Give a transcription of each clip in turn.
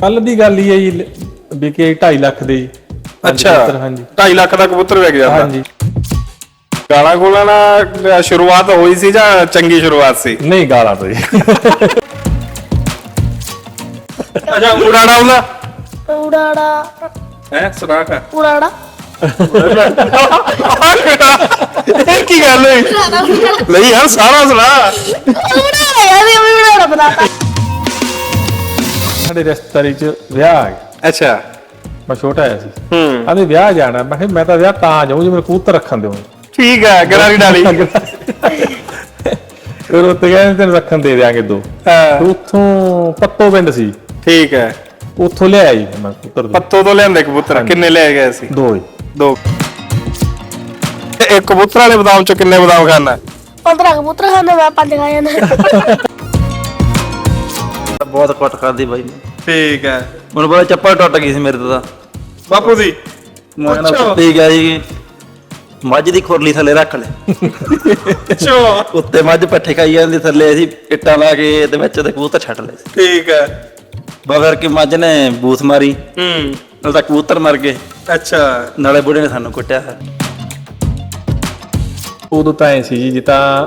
ਕੱਲ ਦੀ ਗੱਲ ਹੀ ਹੈ ਜੀ ਵੀ ਕਿ 2.5 ਲੱਖ ਦੇ ਜੀ। ਅੱਛਾ ਕਬੂਤਰ, ਹਾਂਜੀ। 2.5 ਲੱਖ ਦਾ ਕਬੂਤਰ ਵਿਕ ਜਾਂਦਾ। ਹਾਂਜੀ। ਗਾਲਾਂ ਗੋਲਾਂ ਨਾਲ ਸ਼ੁਰੂਆਤ ਹੋਈ ਸੀ ਜਾਂ ਚੰਗੀ ਸ਼ੁਰੂਆਤ ਸੀ? ਨਹੀਂ ਗਾਲਾਂ ਤੋਂ ਜੀ। ਅੱਛਾ ਉਡਾੜਾ ਉਹਦਾ? ਉਡਾੜਾ। ਹੈ ਸੁਣਾ ਕਾ ਉਡਾੜਾ। ਇਹ ਕੀ ਗੱਲ ਹੋਈ? ਨਹੀਂ ਯਾਰ ਸਾਰਾ ਸੁਣਾ। ਉਡਾੜਾ ਯਾਰ ਇਹ ਵੀ ਉਡਾੜਾ ਬਣਾਤਾ। ਸਾਡੇ ਰਿਸ਼ਤੇਦਾਰੀ ਚ ਵਿਆਹ ਆ ਗਿਆ। ਅੱਛਾ। ਮੈਂ ਛੋਟਾ ਆਇਆ ਸੀ। ਹੂੰ। ਆਂਦੇ ਵਿਆਹ ਜਾਣਾ ਮੈਂ ਕਿਹਾ ਮੈਂ ਤਾਂ ਵਿਆਹ ਤਾਂ ਜਾਊਂ ਜੇ ਮੇਰੇ ਕਬੂਤਰ ਰੱਖਣ ਦਿਓ। ਠੀਕ ਹੈ ਗਰਾਰੀ ਡਾਲੀ। ਫਿਰ ਉੱਤੇ ਕਹਿੰਦੇ ਤੈਨੂੰ ਰੱਖਣ ਦੇ ਦਿਆਂਗੇ ਦੋ। ਹਾਂ, ਉੱਥੋਂ ਪੱਤੋ ਪਿੰਡ ਸੀ। ਠੀਕ ਹੈ। ਉੱਥੋਂ ਲਿਆਇਆ ਜੀ ਮੈਂ ਕਬੂਤਰ ਦੋ। ਪੱਤੋ ਤੋਂ ਲਿਆਂਦੇ ਕਬੂਤਰ। ਕਿੰਨੇ ਲੈ ਗਏ ਸੀ? ਦੋ ਹੀ ਦੋ। ਇੱਕ ਕਬੂਤਰ ਵਾਲੇ ਬਦਾਮ ਚ ਕਿੰਨੇ ਬਦਾਮ ਖਾਣਾ 15 ਕਬੂਤਰ ਖਾਣੇ ਮੈਂ ਪੰਜ ਖਾ ਜਾਂਦਾ। ਬਹੁਤ ਕੁੱਟ ਖਾਦੀ ਬਾਈ। ਨੇ ਠੀਕ ਹੈ। ਮੈਨੂੰ ਪਤਾ ਚੱਪਲ ਟੁੱਟ ਗਈ ਸੀ ਮੇਰੇ ਤੋਂ ਤਾਂ। ਬਾਪੂ ਦੀ। ਮੈਂ ਅੱਛਾ। ਠੀਕ ਹੈ ਜੀ ਮੱਝ ਦੀ ਖੁਰਲੀ ਥੱਲੇ ਰੱਖ ਲੈ। ਅੱਛਾ। ਉੱਤੇ ਮੱਝ ਪੱਠੇ ਖਾਈ ਜਾਂਦੀ ਥੱਲੇ ਅਸੀਂ ਇੱਟਾਂ ਲਾ ਕੇ ਤੇ ਵਿੱਚ ਤੇ ਕਬੂਤਰ ਛੱਡ ਲਏ ਸੀ। ਠੀਕ ਹੈ। ਬਗਰ ਕਿ ਮੱਝ ਨੇ ਬੂਥ ਮਾਰੀ। ਹੂੰ। ਨਾਲ ਤਾਂ ਕਬੂਤਰ ਮਰ ਗਏ। ਅੱਛਾ। ਨਾਲੇ ਬੁੜੇ ਨੇ ਸਾਨੂੰ ਕੁੱਟਿਆ ਉਦੋਂ ਤਾਂ ਐ ਸੀ ਜੀ ਜੇ ਤਾਂ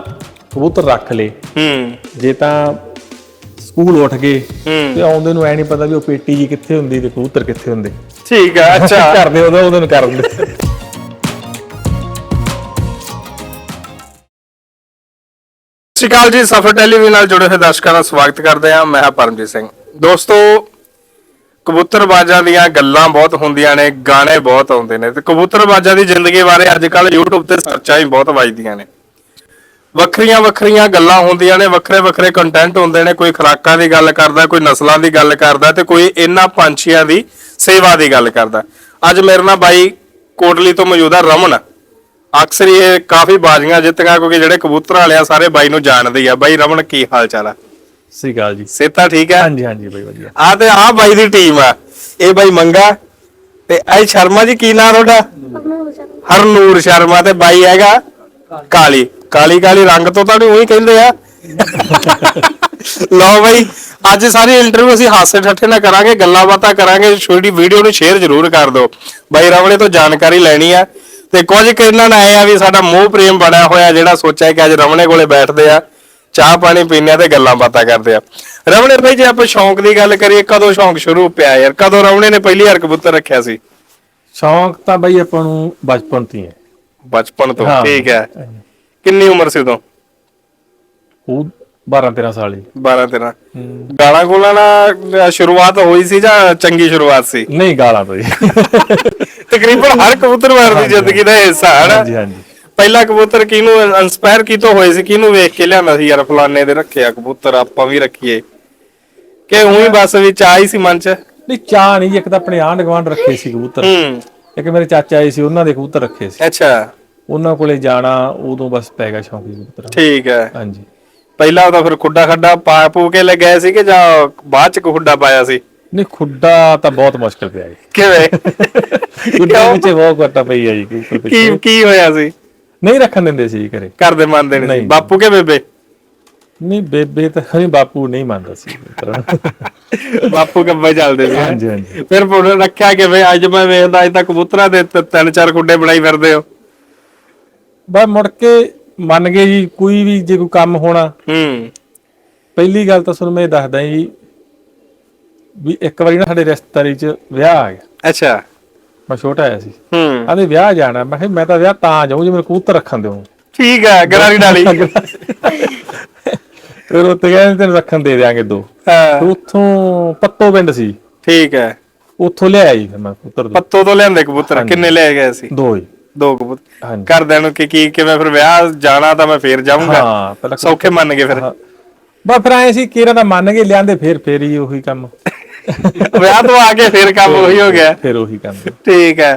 ਕਬੂਤਰ ਰੱਖ ਲੇ ਹੂੰ। ਜੇ ਤਾਂ ਸਕੂਲ ਉੱਠ ਗਏ ਹੂੰ। ਤੇ ਆਉਂਦੇ ਨੂੰ ਐ ਨਹੀਂ ਪਤਾ ਵੀ ਉਹ ਪੇਟੀ ਜੀ ਕਿੱਥੇ ਹੁੰਦੀ ਤੇ ਕਬੂਤਰ ਕਿੱਥੇ ਹੁੰਦੇ। ਠੀਕ ਹੈ ਅੱਛਾ। ਕਰਦੇ ਉਦੋਂ ਉਹਦੇ ਨੂੰ ਕਰ ਦਿੰਦੇ। ਅਕਾਲ ਜੀ ਸਫਰ ਟੈਲੀਵਿਜ਼ਨ ਨਾਲ ਜੁੜੇ ਹੋਏ ਦਰਸ਼ਕਾਂ ਦਾ ਸਵਾਗਤ ਕਰਦੇ ਹਾਂ। ਮੈਂ ਹਾਂ ਪਰਮਜੀਤ ਸਿੰਘ। ਦੋਸਤੋ ਕਬੂਤਰਬਾਜ਼ਾਂ ਦੀਆਂ ਗੱਲਾਂ ਬਹੁਤ ਹੁੰਦੀਆਂ ਨੇ ਗਾਣੇ ਬਹੁਤ ਆਉਂਦੇ ਨੇ ਤੇ ਕਬੂਤਰਬਾਜ਼ਾਂ ਦੀ ਜ਼ਿੰਦਗੀ ਬਾਰੇ ਅੱਜ ਕੱਲ YouTube ਤੇ ਸਰਚਾਂ ਵੀ ਬਹੁਤ ਵੱਜਦੀਆਂ ਨੇ। ਵੱਖਰੀਆਂ ਵੱਖਰੀਆਂ ਗੱਲਾਂ ਹੁੰਦੀਆਂ ਨੇ ਵੱਖਰੇ ਵੱਖਰੇ ਕੰਟੈਂਟ ਹੁੰਦੇ ਨੇ ਕੋਈ ਖੁਰਾਕਾਂ ਦੀ ਗੱਲ ਕਰਦਾ ਕੋਈ ਨਸਲਾਂ ਦੀ ਗੱਲ ਕਰਦਾ ਤੇ ਕੋਈ ਇਹਨਾਂ ਪੰਛੀਆਂ ਦੀ ਸੇਵਾ ਦੀ ਗੱਲ ਕਰਦਾ। ਅੱਜ ਮੇਰੇ ਨਾਲ ਬਾਈ ਕੋਟਲੀ ਤੋਂ ਮੌਜੂਦ ਆ ਰਮਨ। ਅਕਸਰ ਇਹ ਕਾਫੀ ਬਾਜ਼ੀਆਂ ਜਿੱਤਗਾ ਕਿਉਂਕਿ ਜਿਹੜੇ ਕਬੂਤਰ ਵਾਲੇ ਆ ਸਾਰੇ ਬਾਈ ਨੂੰ ਜਾਣਦੇ ਆ। ਬਾਈ ਰਮਨ ਕੀ ਹਾਲ ਚਾਲ ਆ? ਸ੍ਰੀ ਅਕਾਲ ਜੀ। ਸੇਤਾ ਠੀਕ ਹੈ ਹਾਂਜੀ ਹਾਂਜੀ ਬਈ ਵਧੀਆ। ਆ ਤੇ ਆ ਬਾਈ ਦੀ ਟੀਮ ਆ। ਇਹ ਬਾਈ ਮੰਗਾ ਤੇ ਆਈ ਸ਼ਰਮਾ ਜੀ ਕੀ ਨਾਮ ਤੁਹਾਡਾ? ਹਰਨੂਰ ਸ਼ਰਮਾ ਤੇ ਬਾਈ ਹੈਗਾ ਕਾਲੀ। ਕਾਲੀ ਕਾਲੀ ਰੰਗ ਤੋਂ ਤਾਂ ਉਹੀ ਕਹਿੰਦੇ ਆ। ਲਓ ਬਾਈ ਅੱਜ ਸਾਰੀ ਇੰਟਰਵਿਊ ਅਸੀਂ ਹਾਸੇ ਠੱਠੇ ਨਾਲ ਕਰਾਂਗੇ ਗੱਲਾਂ ਬਾਤਾਂ ਕਰਾਂਗੇ ਛੋਟੀ ਵੀਡੀਓ ਨੂੰ ਸ਼ੇਅਰ ਜ਼ਰੂਰ ਕਰ ਦਿਓ। ਬਾਈ ਰਮਣੇ ਤੋਂ ਜਾਣਕਾਰੀ ਲੈਣੀ ਆ। ਤੇ ਕੁਝ ਕੁ ਇਹਨਾਂ ਨਾਲ ਆਏ ਆ ਵੀ ਸਾਡਾ ਮੋਹ ਪ੍ਰੇਮ ਬਣਿਆ ਹੋਇਆ ਜਿਹੜਾ ਸੋਚਿਆ ਕਿ ਅੱਜ ਰਮਣੇ ਕੋਲੇ ਬੈਠਦੇ ਆ ਚਾਹ ਪਾਣੀ ਪੀਂਦੇ ਆ ਤੇ ਗੱਲਾਂ ਬਾਤਾਂ ਕਰਦੇ ਆ। ਰਮਣੇ ਭਾਈ ਜੇ ਆਪਾਂ ਸ਼ੌਂਕ ਦੀ ਗੱਲ ਕਰੀਏ ਕਦੋਂ ਸ਼ੌਂਕ ਸ਼ੁਰੂ ਪਿਆ ਯਾਰ? ਕਦੋਂ ਰਮਣੇ ਨੇ ਪਹਿਲੀ ਵਾਰ ਕਬੂਤਰ ਰੱਖਿਆ ਸੀ? ਸ਼ੌਂਕ ਤਾਂ ਬਈ ਆਪਾਂ ਨੂੰ ਬਚਪਨ ਤੋਂ ਹੀ ਹੈ। ਬਚਪਨ ਤੋਂ। ਠੀਕ ਹੈ। ਕਿੰਨੀ ਉਮਰ ਸੀ ਉਦੋਂ? ਉਹ 12 13 ਸਾਲ ਹੀ 12 13 ਗਾਲਾਂ ਗੋਲਾਂ ਨਾਲ ਸ਼ੁਰੂਆਤ ਹੋਈ ਸੀ ਜਾਂ ਚੰਗੀ ਸ਼ੁਰੂਆਤ ਸੀ? ਨਹੀਂ ਗਾਲਾਂ ਤੋਂ ਜੀ। ਤਕਰੀਬਨ ਹਰ ਕਬੂਤਰਵਾਰ ਦੀ ਜ਼ਿੰਦਗੀ ਦਾ ਹਿੱਸਾ ਹੈ ਹਾਂਜੀ ਹਾਂਜੀ। ਪਹਿਲਾ ਕਬੂਤਰ ਕਿਹਨੂੰ ਇਨਸਪਾਇਰ ਕੀਤੋਂ ਹੋਏ ਸੀ? ਕਿਹਨੂੰ ਵੇਖ ਕੇ ਲਿਆਂਦਾ ਸੀ? ਯਾਰ ਫਲਾਣੇ ਦੇ ਰੱਖਿਆ ਕਬੂਤਰ ਆਪਾਂ ਵੀ ਰੱਖੀਏ। ਕਿ ਉਹੀ ਬਸ ਵਿੱਚ ਆਈ ਸੀ ਮਨ ਚ? ਨਹੀਂ ਚਾਹ ਨਹੀਂ ਇੱਕ ਤਾਂ ਆਪਣੇ ਆਂਢ ਗਵਾਂਢ ਰੱਖੇ ਸੀ ਕਬੂਤਰ। ਇੱਕ ਮੇਰੇ ਚਾਚਾ ਆਏ ਸੀ ਉਹਨਾਂ ਦੇ ਕਬੂਤਰ ਰੱਖੇ ਸੀ। ਅੱਛਾ। ਉਹਨਾਂ ਕੋਲੇ ਜਾਣਾ ਉਦੋਂ ਬਸ ਪੈ ਗਿਆ ਸ਼ੌਂਕ ਜੀ ਦਾ। ਠੀਕ ਹੈ। ਹਾਂਜੀ। ਪਹਿਲਾਂ ਤਾਂ ਫਿਰ ਖੁੱਡਾ ਖੱਡਾ ਪਾ ਪੂ ਕੇ ਲਗਾਇਆ ਸੀ ਕਿ ਜਾਂ ਬਾਅਦ ਚ ਖੁੱਡਾ ਪਾਇਆ ਸੀ? ਨਹੀਂ ਖੁੱਡਾ ਤਾਂ ਬਹੁਤ ਮੁਸ਼ਕਲ ਪਿਆ ਜੀ। ਕਿਵੇਂ? ਖੁੱਡੇ ਵਿੱਚ ਬਹੁਤ ਘਟਾ ਪਈ ਹੈ ਜੀ ਕੀ ਕੀ ਹੋਇਆ ਸੀ? ਨਹੀਂ ਰੱਖਣ ਦਿੰਦੇ ਸੀ ਘਰੇ। ਘਰ ਦੇ ਮੰਨਦੇ ਨਹੀਂ। ਬਾਪੂ ਕੇ ਬੇਬੇ? ਨਹੀਂ ਬੇਬੇ ਤਾਂ ਖਰੀ ਬਾਪੂ ਨਹੀਂ ਮੰਨਦਾ ਸੀ। ਬਾਪੂ ਕੱਬੇ ਚੱਲਦੇ ਸੀ? ਹਾਂਜੀ ਹਾਂਜੀ। ਫਿਰ ਰੱਖਿਆ ਕਿਵੇਂ ਅੱਜ ਮੈਂ ਵੇਖਦਾ ਅੱਜ ਤੱਕ ਕਬੂਤਰਾਂ ਦੇ ਤ- ਤਿੰਨ ਚਾਰ ਖੁੱਡੇ ਬਣਾਈ ਫਿਰਦੇ ਹੋ। ਬਸ ਮੁੜ ਕੇ ਮੰਨ ਗਏ ਜੀ ਕੋਈ ਵੀ ਜੇ ਕੋਈ ਕੰਮ ਹੋਣਾ। ਹੂੰ। ਪਹਿਲੀ ਗੱਲ ਤਾਂ ਤੁਹਾਨੂੰ ਮੈਂ ਇਹ ਦੱਸਦਾ ਜੀ ਵੀ ਇੱਕ ਵਾਰੀ ਨਾ ਸਾਡੇ ਰਿਸ਼ਤੇਦਾਰੀ 'ਚ ਵਿਆਹ ਆ ਗਿਆ। ਅੱਛਾ। ਮੈਂ ਛੋਟਾ ਆਇਆ ਸੀ। ਹੂੰ। ਆਂਦੇ ਵਿਆਹ ਜਾਣਾ। ਮੈਂ ਕਿਹਾ ਮੈਂ ਤਾਂ ਵਿਆਹ ਤਾਂ ਜਾਊਂ ਜੇ ਮੇਰੇ ਕਬੂਤਰ ਰੱਖਣ ਦਿਓ। ਠੀਕ ਹੈ ਗਰਾਰੀ ਡਾਲੀ। ਫਿਰ ਉੱਤੇ ਕਹਿੰਦੇ ਤੈਨੂੰ ਰੱਖਣ ਦੇ ਦਿਆਂਗੇ ਦੋ। ਹਾਂ। ਉੱਥੋਂ ਪੱਤੋ ਪਿੰਡ ਸੀ। ਠੀਕ ਹੈ। ਉੱਥੋਂ ਲਿਆਇਆ ਜੀ ਫਿਰ ਮੈਂ ਕਬੂਤਰ ਦੋ। ਪੱਤੋ ਤੋਂ ਲਿਆਂਦੇ ਕਬੂਤਰ। ਕਿੰਨੇ ਲੈ ਗਏ ਸੀ? ਦੋ ਹੀ ਦੋ ਕਬੂਤਰ ਹਾਂਜੀ। ਘਰਦਿਆਂ ਨੂੰ ਕਿ ਕੀ ਕਿਵੇਂ ਫਿਰ ਵਿਆਹ ਜਾਣਾ ਤਾਂ ਮੈਂ ਫੇਰ ਜਾਊਂਗਾ। ਪਹਿਲਾਂ ਸੌਖੇ ਮੰਨ ਗਏ ਫਿਰ। ਬਸ ਫਿਰ ਆਏ ਸੀ ਕਿਹੜਾ ਤਾਂ ਮੰਨ ਗਏ ਲਿਆਂਦੇ ਫਿਰ ਫੇਰ ਹੀ ਉਹੀ ਕੰਮ। ਵਿਆਹ ਤੋਂ ਆ ਕੇ ਫਿਰ ਕੰਮ ਉਹੀ ਹੋ ਗਿਆ। ਫਿਰ ਉਹੀ ਕੰਮ। ਠੀਕ ਹੈ।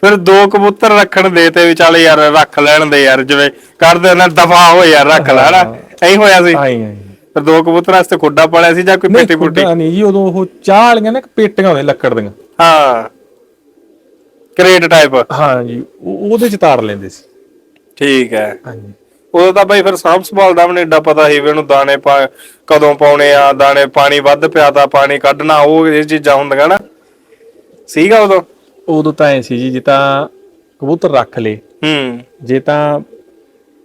ਫਿਰ ਦੋ ਕਬੂਤਰ ਰੱਖਣ ਦੇ ਤੇ ਵਿਚਾਲੇ ਯਾਰ ਰੱਖ ਲੈਣ ਦੇ ਯਾਰ ਜਿਵੇਂ ਕਰਦੇ ਨਾ ਦਫਾ ਹੋ ਯਾਰ ਰੱਖ ਲੈ ਨਾ ਐਂ ਹੋਇਆ ਸੀ। ਆਈ ਆਈ ਫਿਰ ਦੋ ਕਬੂਤਰ ਵਾਸਤੇ ਖੁੱਡਾ ਪਾਲਿਆ ਸੀ ਜਾਂ ਕੋਈ ਨਹੀਂ ਪੇਟੀ ਪੁੱਟੀ ਖੁੱਡਾ ਨਹੀਂ ਜੀ ਉਦੋਂ ਉਹ ਚਾਹ ਵਾਲੀਆਂ ਨਾ ਪੇਟੀਆਂ ਹੁੰਦੀਆਂ ਲੱਕੜ ਦੀਆਂ। ਹਾਂ। ਕਰੇਟ ਟਾਈਪ ਹਾਂ ਜੀ ਉਹ- ਉਹਦੇ ਚ ਤਾਰ ਲੈਂਦੇ ਸੀ। ਠੀਕ ਹੈ। ਹਾਂਜੀ। ਉਦੋਂ ਤਾਂ ਬਾਈ ਫਿਰ ਸਾਂਭ ਸੰਭਾਲ ਦਾ ਵੀ ਨੀ ਏਡਾ ਪਤਾ ਸੀ ਵੀ ਇਹਨੂੰ ਦਾਣੇ ਪਾ ਕਦੋਂ ਪਾਉਣੇ ਆ ਦਾਣੇ ਪਾਣੀ ਵੱਧ ਪਿਆ ਤਾਂ ਪਾਣੀ ਕੱਢਣਾ ਉਹ ਇਹ ਚੀਜ਼ਾਂ ਹੁੰਦੀਆਂ ਨਾ। ਸੀਗਾ ਉਦੋਂ? ਉਦੋਂ ਤਾਂ ਐ ਸੀ ਜੀ ਜੇ ਤਾਂ ਕਬੂਤਰ ਰੱਖ ਲੇ ਹੂੰ। ਜੇ ਤਾਂ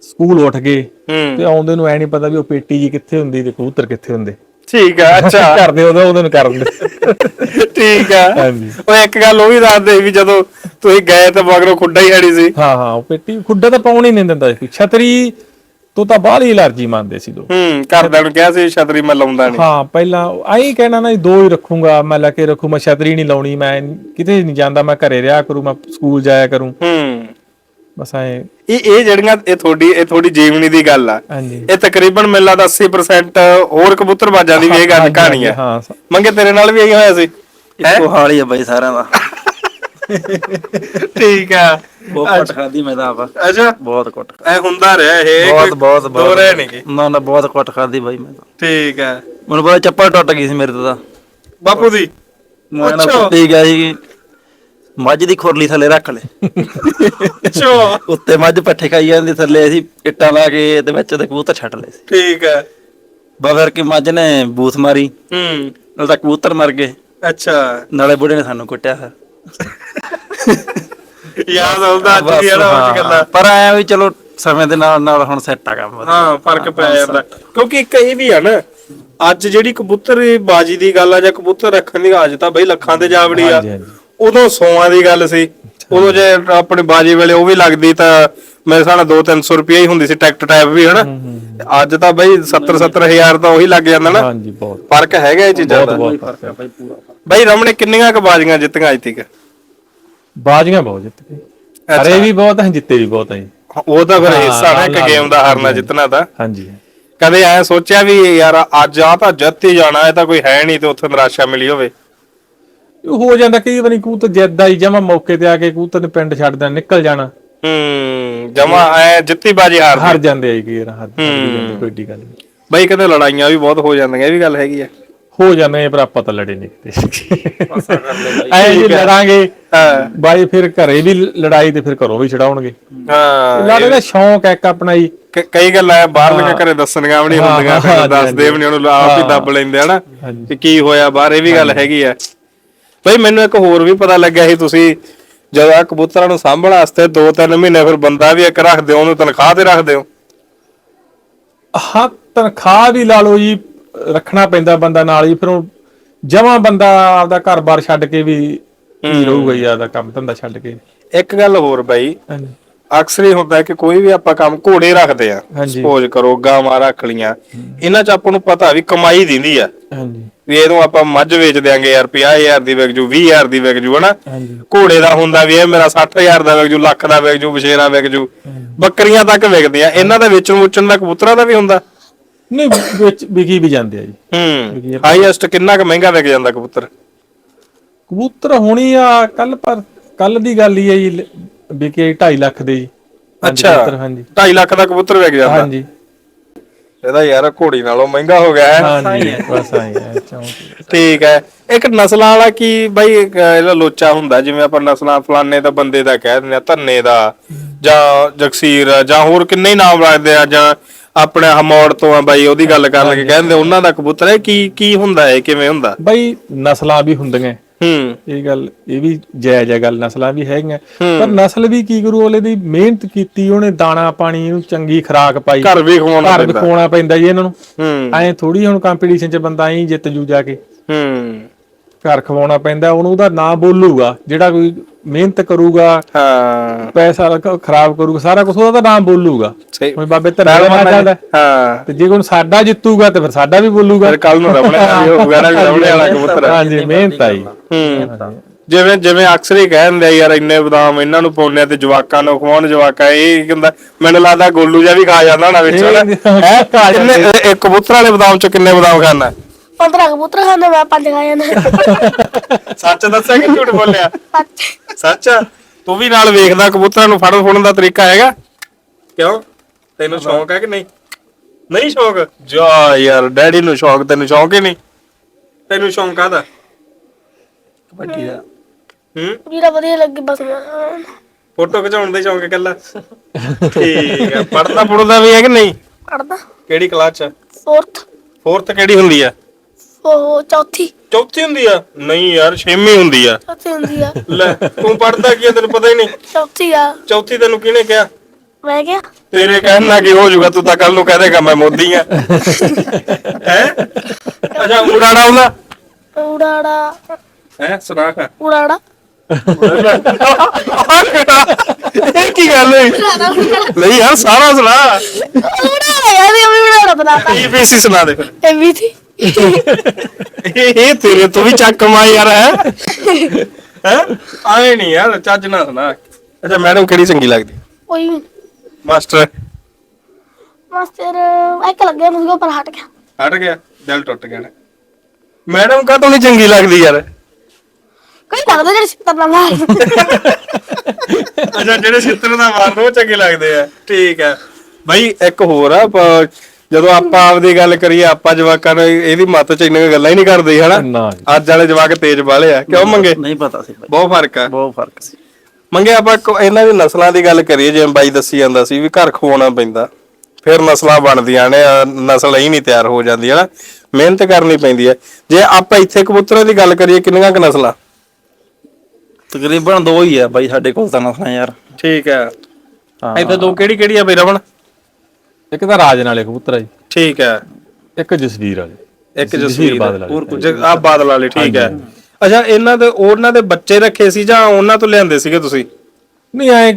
ਸਕੂਲ ਉੱਠ ਗਏ ਤੇ ਹੂੰ ਆਉਂਦੇ ਨੂੰ ਐ ਨਹੀਂ ਪਤਾ ਵੀ ਉਹ ਪੇਟੀ ਜੀ ਕਿੱਥੇ ਹੁੰਦੀ ਤੇ ਕਬੂਤਰ ਕਿੱਥੇ ਹੁੰਦੇ। ਠੀਕ ਆ ਅੱਛਾ। ਕਰਦੇ ਉਹਦੇ ਨੂੰ ਕਰ ਦਿੰਦੇ ਠੀਕ ਆ। ਹਾਂਜੀ। ਉਹ ਇੱਕ ਗੱਲ ਉਹ ਵੀ ਦੱਸਦੇ ਵੀ ਜਦੋਂ ਤੁਸੀਂ ਗਏ ਤੇ ਮਗਰੋਂ ਖੁੱਡਾ ਹੀ ਹੜੀ ਸੀ। ਹਾਂ ਹਾਂ ਉਹ ਪੇਟੀ ਖੁੱਡਾ ਤਾਂ ਪਾਉਣ ਹੀ ਨਹੀਂ ਦਿੰਦਾ ਸੀ। ਛਤਰੀ ਤੋਂ ਤਾਂ ਬਾਹਲੀ ਅਲਰਜੀ ਮੰਨਦੇ ਸੀ ਲੋਕ। ਹੂੰ ਘਰਦਿਆਂ ਨੂੰ ਕਿਹਾ ਸੀ ਛਤਰੀ ਮੈਂ ਲਾਉਂਦਾ ਨਹੀਂ ਹਾਂ ਪਹਿਲਾਂ ਆਈ ਕਹਿਣਾ ਨਾ ਦੋ ਹੀ ਰੱਖੂੰਗਾ ਮੈਂ ਲੈ ਕੇ ਰੱਖੂ ਮੈਂ ਛਤਰੀ ਨਹੀਂ ਲਾਉਣੀ ਮੈਂ ਕਿਤੇ ਨਹੀਂ ਜਾਂਦਾ ਮੈਂ ਘਰੇ ਰਿਹਾ ਕਰੂ ਮੈਂ ਸਕੂਲ ਜਾਇਆ ਕਰੂੰ। ਹੂੰ। ਬਸ ਐ। ਇਹ ਇਹ ਜਿਹੜੀਆਂ ਇਹ ਤੁਹਾਡੀ ਇਹ ਤੁਹਾਡੀ ਜੀਵਨੀ ਦੀ ਗੱਲ ਆ। ਹਾਂਜੀ। ਇਹ ਤਕਰੀਬਨ ਮੈਨੂੰ ਲੱਗਦਾ 80% ਹੋਰ ਕਬੂਤਰਬਾਜ਼ਾਂ ਦੀ ਵੀ ਇਹ ਗੱਲ ਕਹਾਣੀ ਆ। ਹਾਂ। ਮੰਗੇ ਤੇਰੇ ਨਾਲ ਵੀ ਇਹੀ ਹੋਇਆ ਸੀ? ਇੱਕੋ ਹਾਲ ਹੀ ਆ ਬਾਈ ਸਾਰਿਆਂ ਦਾ। ਠੀਕ ਆ। ਬਹੁਤ ਕੁੱਟ ਖਾਦੀ ਮੈਂ ਤਾਂ ਆਪ। ਅੱਛਾ। ਬਹੁਤ ਕੁੱਟ ਐ ਹੁੰਦਾ ਰਿਹਾ ਇਹ ਬਹੁਤ ਬਹੁਤ ਦੋ ਬਹੁਤ ਰਹਿ ਨਹੀਂ ਗੇ। ਨਾ ਨਾ ਬਹੁਤ ਕੁੱਟ ਖਾਦੀ ਬਾਈ ਮੈਂ ਤਾਂ। ਠੀਕ ਆ। ਮੈਨੂੰ ਪਤਾ ਚੱਪਲ ਟੁੱਟ ਗਈ ਸੀ ਮੇਰੇ ਤੋਂ ਤਾਂ। ਬਾਪੂ ਦੀ? ਮੈਂ ਨਾ। ਕੁੱਤੀ ਗਿਆ ਸੀ। ਮੱਝ ਦੀ ਖੁਰਲੀ ਥੱਲੇ ਰੱਖ ਲੈ। ਅੱਛਾ। ਉੱਤੇ ਮੱਝ ਪੱਠੇ ਖਾਈ ਜਾਂਦੀ ਥੱਲੇ ਅਸੀਂ ਇੱਟਾਂ ਲਾ ਕੇ ਤੇ ਵਿੱਚ ਤੇ ਕਬੂਤਰ ਛੱਡ ਲਏ ਸੀ। ਠੀਕ ਆ ਬਗਰ ਕਿ ਮੱਝ ਨੇ ਬੂਥ ਮਾਰੀ। ਹੂੰ। ਨਾਲ ਤਾਂ ਕਬੂਤਰ ਮਰ ਗਏ। ਅੱਛਾ। ਨਾਲੇ ਬੁੱਢੇ ਨੇ ਸਾਨੂੰ ਕੁੱਟਿਆ ਫਿਰ। ਯਾਦ ਆਉਂਦਾ ਅੱਜ ਵੀ ਇਹਦਾ ਹਾਂ, ਉਹ ਗੱਲਾਂ। ਪਰ ਆਇਆ ਵੀ ਚਲੋ ਸਮੇਂ ਦੇ ਨਾਲ ਨਾਲ ਹੁਣ ਸੈੱਟ ਆ ਕੰਮ। ਹਾਂ ਫ਼ਰਕ ਪੈ ਜਾਂਦਾ। ਕਿਉਂਕਿ ਇੱਕ ਇਹ ਵੀ ਆ ਨਾ ਅੱਜ ਜਿਹੜੀ ਕਬੂਤਰ ਬਾਜੀ ਦੀ ਗੱਲ ਆ ਜਾਂ ਕਬੂਤਰ ਰੱਖਣ ਦੀ ਅੱਜ ਤਾਂ ਬਈ ਲੱਖਾਂ ਤੇ ਜਾਵੜੀ ਆ। ਉਦੋਂ ਸੌਆਂ ਦੀ ਗੱਲ ਸੀ। ਉਦੋਂ ਜੇ ਆਪਣੇ ਬਾਜੀ ਵੇਲੇ ਉਹ ਵੀ ਲੱਗਦੀ ਤਾਂ ਮੇਰੇ ਨਾਲ 2-300 ਰੁਪਏ ਹੀ ਹੁੰਦੀ ਸੀ ਟਿਕਟ ਟਾਈਪ ਵੀ ਹਨਾ? ਅੱਜ ਤਾਂ ਬਈ 70-70 ਹਜ਼ਾਰ ਤਾਂ ਉਹੀ ਲੱਗ ਜਾਂਦਾ ਨਾ। ਹਾਂਜੀ ਬਹੁਤ। ਫ਼ਰਕ ਹੈਗਾ ਇਹ ਚੀਜ਼ਾਂ ਦਾ। ਬਹੁਤ ਫ਼ਰਕ ਹੈ ਬਾਈ ਪੂਰਾ। ਬਈ ਰਮਣੇ ਕਿੰਨੀਆਂ ਕ ਬਾਜੀਆਂ ਜਿੱਤੀਆਂ ਅੱਜ ਤੱਕ? ਬਾਜ਼ੀਆਂ ਬਹੁਤ ਜਿੱਤ ਗਏ ਹਰੇ ਵੀ ਬਹੁਤ ਹੈ ਜਿੱਤੇ ਵੀ ਬਹੁਤ ਹੈ ਉਹ ਤਾਂ ਫਿਰ ਹਿੱਸਾ ਹਾਂ, ਗੇਮ ਦਾ ਹਾਰਨਾ ਜਿੱਤਣਾ ਤਾਂ। ਹਾਂਜੀ। ਕਦੇ ਐ ਸੋਚਿਆ ਵੀ ਯਾਰ ਅੱਜ ਆ ਤਾਂ ਜਿੱਤ ਹੀ ਜਾਣਾ ਇਹ ਤਾਂ ਕੋਈ ਹੈ ਨਹੀਂ ਤੇ ਉੱਥੇ ਨਿਰਾਸ਼ਾ ਮਿਲੀ ਹੋਵੇ। ਹੋ ਜਾਂਦਾ ਕਈ ਵਾਰੀ ਕਬੂਤਰ ਜਿੱਦਾਂ ਹੀ ਜਮਾ ਮੌਕੇ ਤੇ ਆ ਕੇ ਕਬੂਤਰ ਨੇ ਪਿੰਡ ਛੱਡ ਦੇਣਾ ਨਿਕਲ ਜਾਣਾ। ਹੂੰ ਜਮਾ ਐ ਜਿੱਤੀ ਬਾਜੀ ਹਾਰ ਹਾਰ ਜਾਂਦੇ ਆ ਹਾਰ ਜਾਂਦੇ ਕੋਈ ਏਡੀ ਗੱਲ ਨਹੀਂ। ਬਈ ਕਦੇ ਲੜਾਈਆਂ ਵੀ ਬਹੁਤ ਹੋ ਜਾਂਦੀਆਂ ਇਹ ਵੀ ਗੱਲ ਹੈਗੀ ਆ। ਹੋ ਜਾਂਦੇ ਆ ਪਰ ਆਪਾਂ ਤਾਂ ਲੜੇ ਨਹੀਂ ਕਿਤੇ। ਐ ਜੇ ਲੜਾਂਗੇ ਹਾਂ। ਬਾਈ ਫਿਰ ਘਰੇ ਵੀ ਲੜਾਈ ਤੇ ਫਿਰ ਘਰੋਂ ਵੀ ਛਡਾਉਣਗੇ। ਹਾਂ ਲੜੇ ਦਾ ਸ਼ੌਂਕ ਹੈ ਇੱਕ ਆਪਣਾ ਹੀ ਕ- ਕਈ ਗੱਲਾਂ ਐ ਬਾਹਰਲੇ ਘਰੇ ਦੱਸਣੀਆਂ ਵੀ ਨਹੀਂ ਹੁੰਦੀਆਂ ਫਿਰ ਦੱਸਦੇ ਵੀ ਨਹੀਂ ਉਹਨੂੰ ਆਪ ਹੀ ਦੱਬ ਲੈਂਦੇ ਹਨਾ। ਕਿ ਕੀ ਹੋਇਆ ਬਾਹਰ ਇਹ ਵੀ ਗੱਲ ਹੈਗੀ ਆ। ਬਈ ਮੈਨੂੰ ਇੱਕ ਹੋਰ ਵੀ ਪਤਾ ਲੱਗਿਆ ਸੀ ਤੁਸੀਂ ਜਦੋਂ ਆ ਕਬੂਤਰਾਂ ਨੂੰ ਸਾਂਭਣ ਵਾਸਤੇ 2-3 ਮਹੀਨੇ ਫਿਰ ਬੰਦਾ ਵੀ ਇੱਕ ਰੱਖਦੇ ਹੋ ਉਹਨੂੰ ਤਨਖਾਹ ਤੇ ਰੱਖਦੇ ਹੋ ਹਾਂ ਤਨਖਾਹ ਵੀ ਲਾ ਲਓ ਜੀ ਰੱਖਣਾ ਪੈਂਦਾ ਬੰਦਾ ਨਾਲ ਹੀ ਫਿਰ ਉਹ ਜਮਾ ਬੰਦਾ ਆਪਦਾ ਘਰ-ਬਾਰ ਛੱਡ ਕੇ ਵੀ ਰਹੂਗਾ ਜੀ ਆਪਦਾ ਕੰਮ ਧੰਦਾ ਛੱਡ ਕੇ। ਇੱਕ ਗੱਲ ਹੋਰ ਬਾਈ ਅਕਸਰ ਹੀ ਹੁੰਦਾ ਕਿ ਕੋਈ ਵੀ ਆਪਾਂ ਕੰਮ ਘੋੜੇ ਰੱਖਦੇ ਆ ਹਾਂਜੀ। ਸਪੋਜ਼ ਕਰੋ ਗਾਵਾਂ ਰੱਖ ਲੀਆਂ ਇਹਨਾਂ ਚ ਆਪਾਂ ਨੂੰ ਪਤਾ ਵੀ ਕਮਾਈ ਦਿੰਦੀ ਆ। ਹਾਂਜੀ। ਵੀ ਇਹਨੂੰ ਆਪਾਂ ਮੱਝ ਵੇਚ ਦਿਆਂਗੇ ਯਾਰ 50000 ਦੀ ਵਿਕ ਜੂ 20000 ਦੀ ਵਿਕ ਜੂ ਹਨਾ? ਹਾਂਜੀ। ਘੋੜੇ ਦਾ ਹੁੰਦਾ ਵੀ ਇਹ ਮੇਰਾ 60000 ਦਾ ਵਿਕ ਜੂ ਲੱਖ ਦਾ ਵਿਕ ਜੂ ਬਸ਼ੇਰਾ ਵਿਕ ਜੂ। ਬੱਕਰੀਆਂ ਤੱਕ ਵਿਕਦੀਆਂ ਇਹਨਾਂ ਦਾ ਵੇਚਣ ਵੂਚਣ ਦਾ ਕਬੂਤਰਾਂ ਦਾ ਵੀ ਹੁੰਦਾ। ਨਹੀਂ ਵਿੱਚ ਵਿਕੀ ਵੀ ਜਾਂਦੇ ਆ ਜੀ। ਹੂੰ। ਹਾਈਐਸਟ ਕਿੰਨਾ ਕੁ ਮਹਿੰਗਾ ਵਿਕ ਜਾਂਦਾ ਕਬੂਤਰ? ਕਬੂਤਰ ਹੋਣੀ ਆ ਕੱਲ ਪਰ ਕੱਲ ਦੀ ਗੱਲ ਹੀ ਹੈ ਜੀ ਲ- ਵਿਕੇ 2.5 ਲੱਖ ਦੇ ਜੀ। ਪੰਜ ਅੱਛਾ ਕਬੂਤਰ, ਹਾਂਜੀ। 2.5 ਲੱਖ ਦਾ ਕਬੂਤਰ ਵਿਕ ਜਾਂਦਾ। ਹਾਂਜੀ। ਇਹਦਾ ਯਾਰ ਘੋੜੀ ਨਾਲੋਂ ਮਹਿੰਗਾ ਹੋ ਗਿਆ ਹੈ। ਹਾਂਜੀ ਬਸ ਆਈ ਹੈ ਚੌਂਕ ਠੀਕ ਹੈ। ਇੱਕ ਨਸਲਾਂ ਵਾਲਾ ਕੀ ਬਾਈ ਇੱਕ ਇਹਦਾ ਲੋਚਾ ਹੁੰਦਾ ਜਿਵੇਂ ਆਪਾਂ ਨਸਲਾਂ ਫਲਾਣੇ ਦਾ ਬੰਦੇ ਦਾ ਕਹਿ ਦਿੰਦੇ ਆ ਧੰਨੇ ਦਾ ਜਾਂ ਜਗਸੀਰ ਜਾਂ ਹੋਰ ਕਿੰਨੇ ਹੀ ਨਾਮ ਰੱਖਦੇ ਆ ਜਾਂ ਆਪਣੇ ਹਮੌੜ ਤੋਂ ਆ ਬਾਈ ਉਹਦੀ ਗੱਲ ਕਰ ਲਗੇ ਕਹਿੰਦੇ ਉਹਨਾਂ ਦਾ ਕਬੂਤਰ ਹੈ ਕੀ ਕੀ ਹੁੰਦਾ ਹੈ ਕਿਵੇਂ ਹੁੰਦਾ? ਬਈ ਨਸਲਾਂ ਵੀ ਹੁੰਦੀਆਂ। ਹੂੰ ਇਹ ਗੱਲ ਇਹ ਵੀ ਜਾਇਜ਼ ਹੈ ਗੱਲ ਨਸਲਾਂ ਵੀ ਹੈਗੀਆਂ। ਪਰ ਨਸਲ ਵੀ ਕੀ ਕਰੂ ਉਹਲੇ ਦੀ ਮਿਹਨਤ ਕੀਤੀ ਉਹਨੇ ਦਾਣਾ ਪਾਣੀ ਇਹਨੂੰ ਚੰਗੀ ਖੁਰਾਕ ਪਾਈ। ਘਰ ਵੀ ਖਵਾਉਣਾ ਘਰ ਪੈਂਦਾ। ਵਿਖਾਉਣਾ ਪੈਂਦਾ ਜੀ ਇਹਨਾਂ ਨੂੰ। ਹੂੰ। ਐਂ ਥੋੜੀ ਹੁਣ ਕੰਪੀਟੀਸ਼ਨ 'ਚ ਬੰਦਾ ਐਂ ਜਿੱਤ ਜੂ ਜਾ ਕੇ। ਹੂੰ। ਘਰ ਖਵਾਉਣਾ ਪੈਂਦਾ ਉਹਨੂੰ ਉਹਦਾ ਨਾਂ ਬੋਲੂਗਾ ਜਿਹੜਾ ਕੋਈ ਮਿਹਨਤ ਕਰੂਗਾ ਹਾਂ। ਪੈਸਾ ਖਰਾਬ ਕਰੂਗਾ ਸਾਰਾ ਕੁਝ ਉਹਦਾ ਤਾਂ ਨਾਮ ਬੋਲੂਗਾ ਹੁਣ ਬਾਬੇ ਧਰਮ ਦਾ ਨਾਂ ਚੱਲਦਾ ਹਾਂ। ਤੇ ਜੇ ਕੋਈ ਸਾਡਾ ਜਿੱਤੂਗਾ ਤੇ ਫਿਰ ਸਾਡਾ ਵੀ ਬੋਲੂਗਾ। ਫਿਰ ਕੱਲ ਨੂੰ ਰਮਣੇ ਦਾ ਵੀ ਹੋਊਗਾ ਨਾ ਰਮਣੇ ਵਾਲਾ ਕਬੂਤਰ ਹੈ। ਹਾਂਜੀ ਮਿਹਨਤ ਆਈ ਹੂੰ। ਜਿਵੇਂ ਜਿਵੇਂ ਅਕਸਰ ਹੀ ਕਹਿੰਦੇ ਆ ਯਾਰ ਇੰਨੇ ਬਦਾਮ ਇਹਨਾਂ ਨੂੰ ਪਾਉਂਦੇ ਆ ਤੇ ਜਵਾਕਾਂ ਨੂੰ ਖਵਾਉਣ ਜਵਾਕਾਂ ਇਹ ਕਹਿੰਦਾ ਮੈਨੂੰ ਲੱਗਦਾ ਗੋਲੂ ਜਿਹਾ ਵੀ ਖਾ ਜਾਂਦਾ ਨਾ ਵਿੱਚ ਹੈ ਕਿੰਨੇ ਇਹ- ਇੱਕ ਕਬੂਤਰ ਵਾਲੇ ਬਦਾਮ ਚ ਕਿੰਨੇ ਬਦਾਮ ਖਾਣਾ 15 ਕਬੂਤਰ ਖਾਂਦਾ ਮੈਂ ਪੰਜ ਖਾ ਜਾਂਦਾ। ਸੱਚ ਦੱਸਿਆ ਕਿ ਝੂਠ ਬੋਲਿਆ? ਸੱਚ? ਤੂੰ ਵੀ ਨਾਲ ਵੇਖਦਾ ਕਬੂਤਰਾਂ ਨੂੰ ਫੜਨ ਫੁੜਨ ਦਾ ਤਰੀਕਾ ਹੈਗਾ? ਕਿਉਂ? ਤੈਨੂੰ ਸ਼ੌਂਕ ਹੈ ਕਿ ਨਹੀਂ? ਨਹੀਂ ਸ਼ੌਂਕ? ਜਾ ਯਾਰ ਡੈਡੀ ਨੂੰ ਸ਼ੌਂਕ ਤੈਨੂੰ ਸ਼ੌਂਕ ਹੀ ਨਹੀਂ। ਤੈਨੂੰ ਸ਼ੌਂਕ ਆਦਾ ਕਬੱਡੀ ਦਾ। ਹੂੰ? ਵੀਰਾ ਵਧੀਆ ਲੱਗੀ ਬਸ ਮੈਂ। ਫੋਟੋ ਖਿਚਾਉਣ ਦਾ ਹੀ ਸ਼ੌਂਕ ਹੈ ਠੀਕ ਹੈ ਪੜਦਾ ਪੜਦਾ ਵੀ ਹੈ ਕਿ ਨਹੀਂ? ਪੜਦਾ ਕਿਹੜੀ ਕਲਾਸ ਚ? ਫੋਰਥ। ਫੋਰਥ ਕਿਹੜੀ ਹੁੰਦੀ ਆ? ਉਹ ਚੌਥੀ। ਚੌਥੀ ਹੁੰਦੀ ਆ? ਨਹੀਂ ਯਾਰ ਛੇਵੀਂ ਹੁੰਦੀ ਆ। ਚੌਥੀ ਹੁੰਦੀ ਆ। ਲੈ ਤੂੰ ਪੜਦਾ ਕੀ ਆ ਤੈਨੂੰ ਪਤਾ ਹੀ ਨਹੀਂ? ਚੌਥੀ ਆ। ਚੌਥੀ ਤੈਨੂੰ ਕਿਹਨੇ ਕਿਹਾ? ਮੈਂ ਕਿਹਾ? ਤੇਰੇ ਕਹਿਣ ਨਾਲ ਕੀ ਹੋ ਜਾਊਗਾ? ਤੂੰ ਤਾਂ ਕੱਲ ਨੂੰ ਕਹਿ ਦੇਗਾ ਮੈਂ ਮੋਦੀ ਆ। ਹੈ? ਅੱਛਾ ਉਡਾੜਾ ਆਉਂਦਾ ਉਡਾੜਾ। ਹੈ ਸੁਣਾ ਖਾ ਉਡਾੜਾ ਇਹ ਕੀ ਗੱਲ ਹੋਈ? ਨਹੀਂ ਯਾਰ ਸਾਰਾ ਸੁਣਾ। ਉਡਾੜਾ ਯਾਰ ਇਹ ਵੀ ਉਡਾੜਾ ਬਣਾਤਾ। ਏਬੀਸੀ ਸੁਣਾ ਦੇ ਫਿਰ। ਇਹ ਵੀ ਸੀ। ਇਹ ਇਹ ਤੇਰੇ ਤੋਂ ਵੀ ਚੱਕ ਕਮਾਈ ਯਾਰ ਹੈ? ਹੈ? ਆਏ ਨਹੀਂ ਯਾਰ ਚੱਜ ਨਾ ਸੁਣਾ। ਅੱਛਾ ਮੈਡਮ ਕਿਹੜੀ ਚੰਗੀ ਲੱਗਦੀ? ਕੋਈ ਮਾਸਟਰ? ਮਾਸਟਰ ਇੱਕ ਲੱਗਿਆ ਮੈਨੂੰ ਉੱਪਰ ਹਟ ਗਿਆ। ਹਟ ਗਿਆ ਦਿਲ ਟੁੱਟ ਗਿਆ ਮੈਡਮ ਕਾ ਨਹੀਂ ਚੰਗੀ ਲੱਗਦੀ ਯਾਰ? ਕੋਈ ਲੱਗਦਾ ਜਿਹੜੇ ਸਿੱਤਰ ਨਾ ਮਾਰ। ਅੱਛਾ ਜਿਹੜੇ ਛਿੱਤਰ ਦਾ ਮਾਰਨ ਉਹ ਚੰਗੇ ਲੱਗਦੇ ਆ। ਠੀਕ ਹੈ ਬਾਈ ਇੱਕ ਹੋਰ ਆ ਜਦੋਂ ਆਪਾਂ ਆਪਦੀ ਗੱਲ ਕਰੀਏ ਆਪਾਂ ਜਵਾਕਾਂ ਨੂੰ ਇਹਦੀ ਮੱਤ ਚ ਇੰਨੀਆਂ ਗੱਲਾਂ ਹੀ ਨਹੀਂ ਕਰਦੇ ਹਨਾ। ਅੱਜ ਵਾਲੇ ਜਵਾਕ ਤੇਜ਼ ਵਾਲੇ ਆ। ਕਿਉਂ ਮੰਗੇ? ਨਹੀਂ ਪਤਾ ਸੀ ਬਾਈ ਬਹੁਤ ਫ਼ਰਕ ਆ। ਬਹੁਤ ਫ਼ਰਕ ਸੀ। ਮੰਗੇ ਆਪਾਂ ਇਹਨਾਂ ਦੀ ਨਸਲਾਂ ਦੀ ਗੱਲ ਕਰੀਏ ਜਿਵੇਂ ਬਾਈ ਦੱਸੀ ਜਾਂਦਾ ਸੀ ਵੀ ਘਰ ਖਵਾਉਣਾ ਪੈਂਦਾ। ਫਿਰ ਨਸਲਾਂ ਬਣਦੀਆਂ ਨੇ ਨਸਲ ਹੀ ਨਹੀਂ ਤਿਆਰ ਹੋ ਜਾਂਦੀ ਹੈ ਨਾ ਮਿਹਨਤ ਕਰਨੀ ਪੈਂਦੀ ਹੈ ਜੇ ਆਪਾਂ ਇੱਥੇ ਕਬੂਤਰਾਂ ਦੀ ਗੱਲ ਕਰੀਏ ਕਿੰਨੀਆਂ ਕੁ ਨਸਲਾਂ? ਤਕਰੀਬਨ ਦੋ ਹੀ ਆ ਬਾਈ ਸਾਡੇ ਕੋਲ ਤਾਂ ਨਸਲਾਂ ਯਾਰ। ਠੀਕ ਹੈ। ਹਾਂ। ਇੱਥੇ ਦੋ ਕਿਹੜੀ ਕਿਹੜੀ ਆ ਬਈ ਰਮਨ? ਇੱਕ ਤਾਂ ਰਾਜ ਨਾਲੇ ਕਬੂਤਰ ਆ ਜੀ। ਠੀਕ ਹੈ। ਇੱਕ ਜਸਵੀਰ ਵਾਲੇ। ਇੱਕ ਜਸਵੀਰ ਬਾਦਲ ਆ। ਬਾਦਲ ਵਾਲੇ। ਠੀਕ ਹੈ। ਅੱਛਾ ਇਹਨਾਂ ਦੇ ਉਹਨਾਂ ਦੇ ਬੱਚੇ ਰੱਖੇ ਸੀ ਜਾਂ ਉਹਨਾਂ ਤੋਂ ਲਿਆਂਦੇ ਸੀਗੇ ਤੁਸੀਂ? ਨਹੀਂ ਐ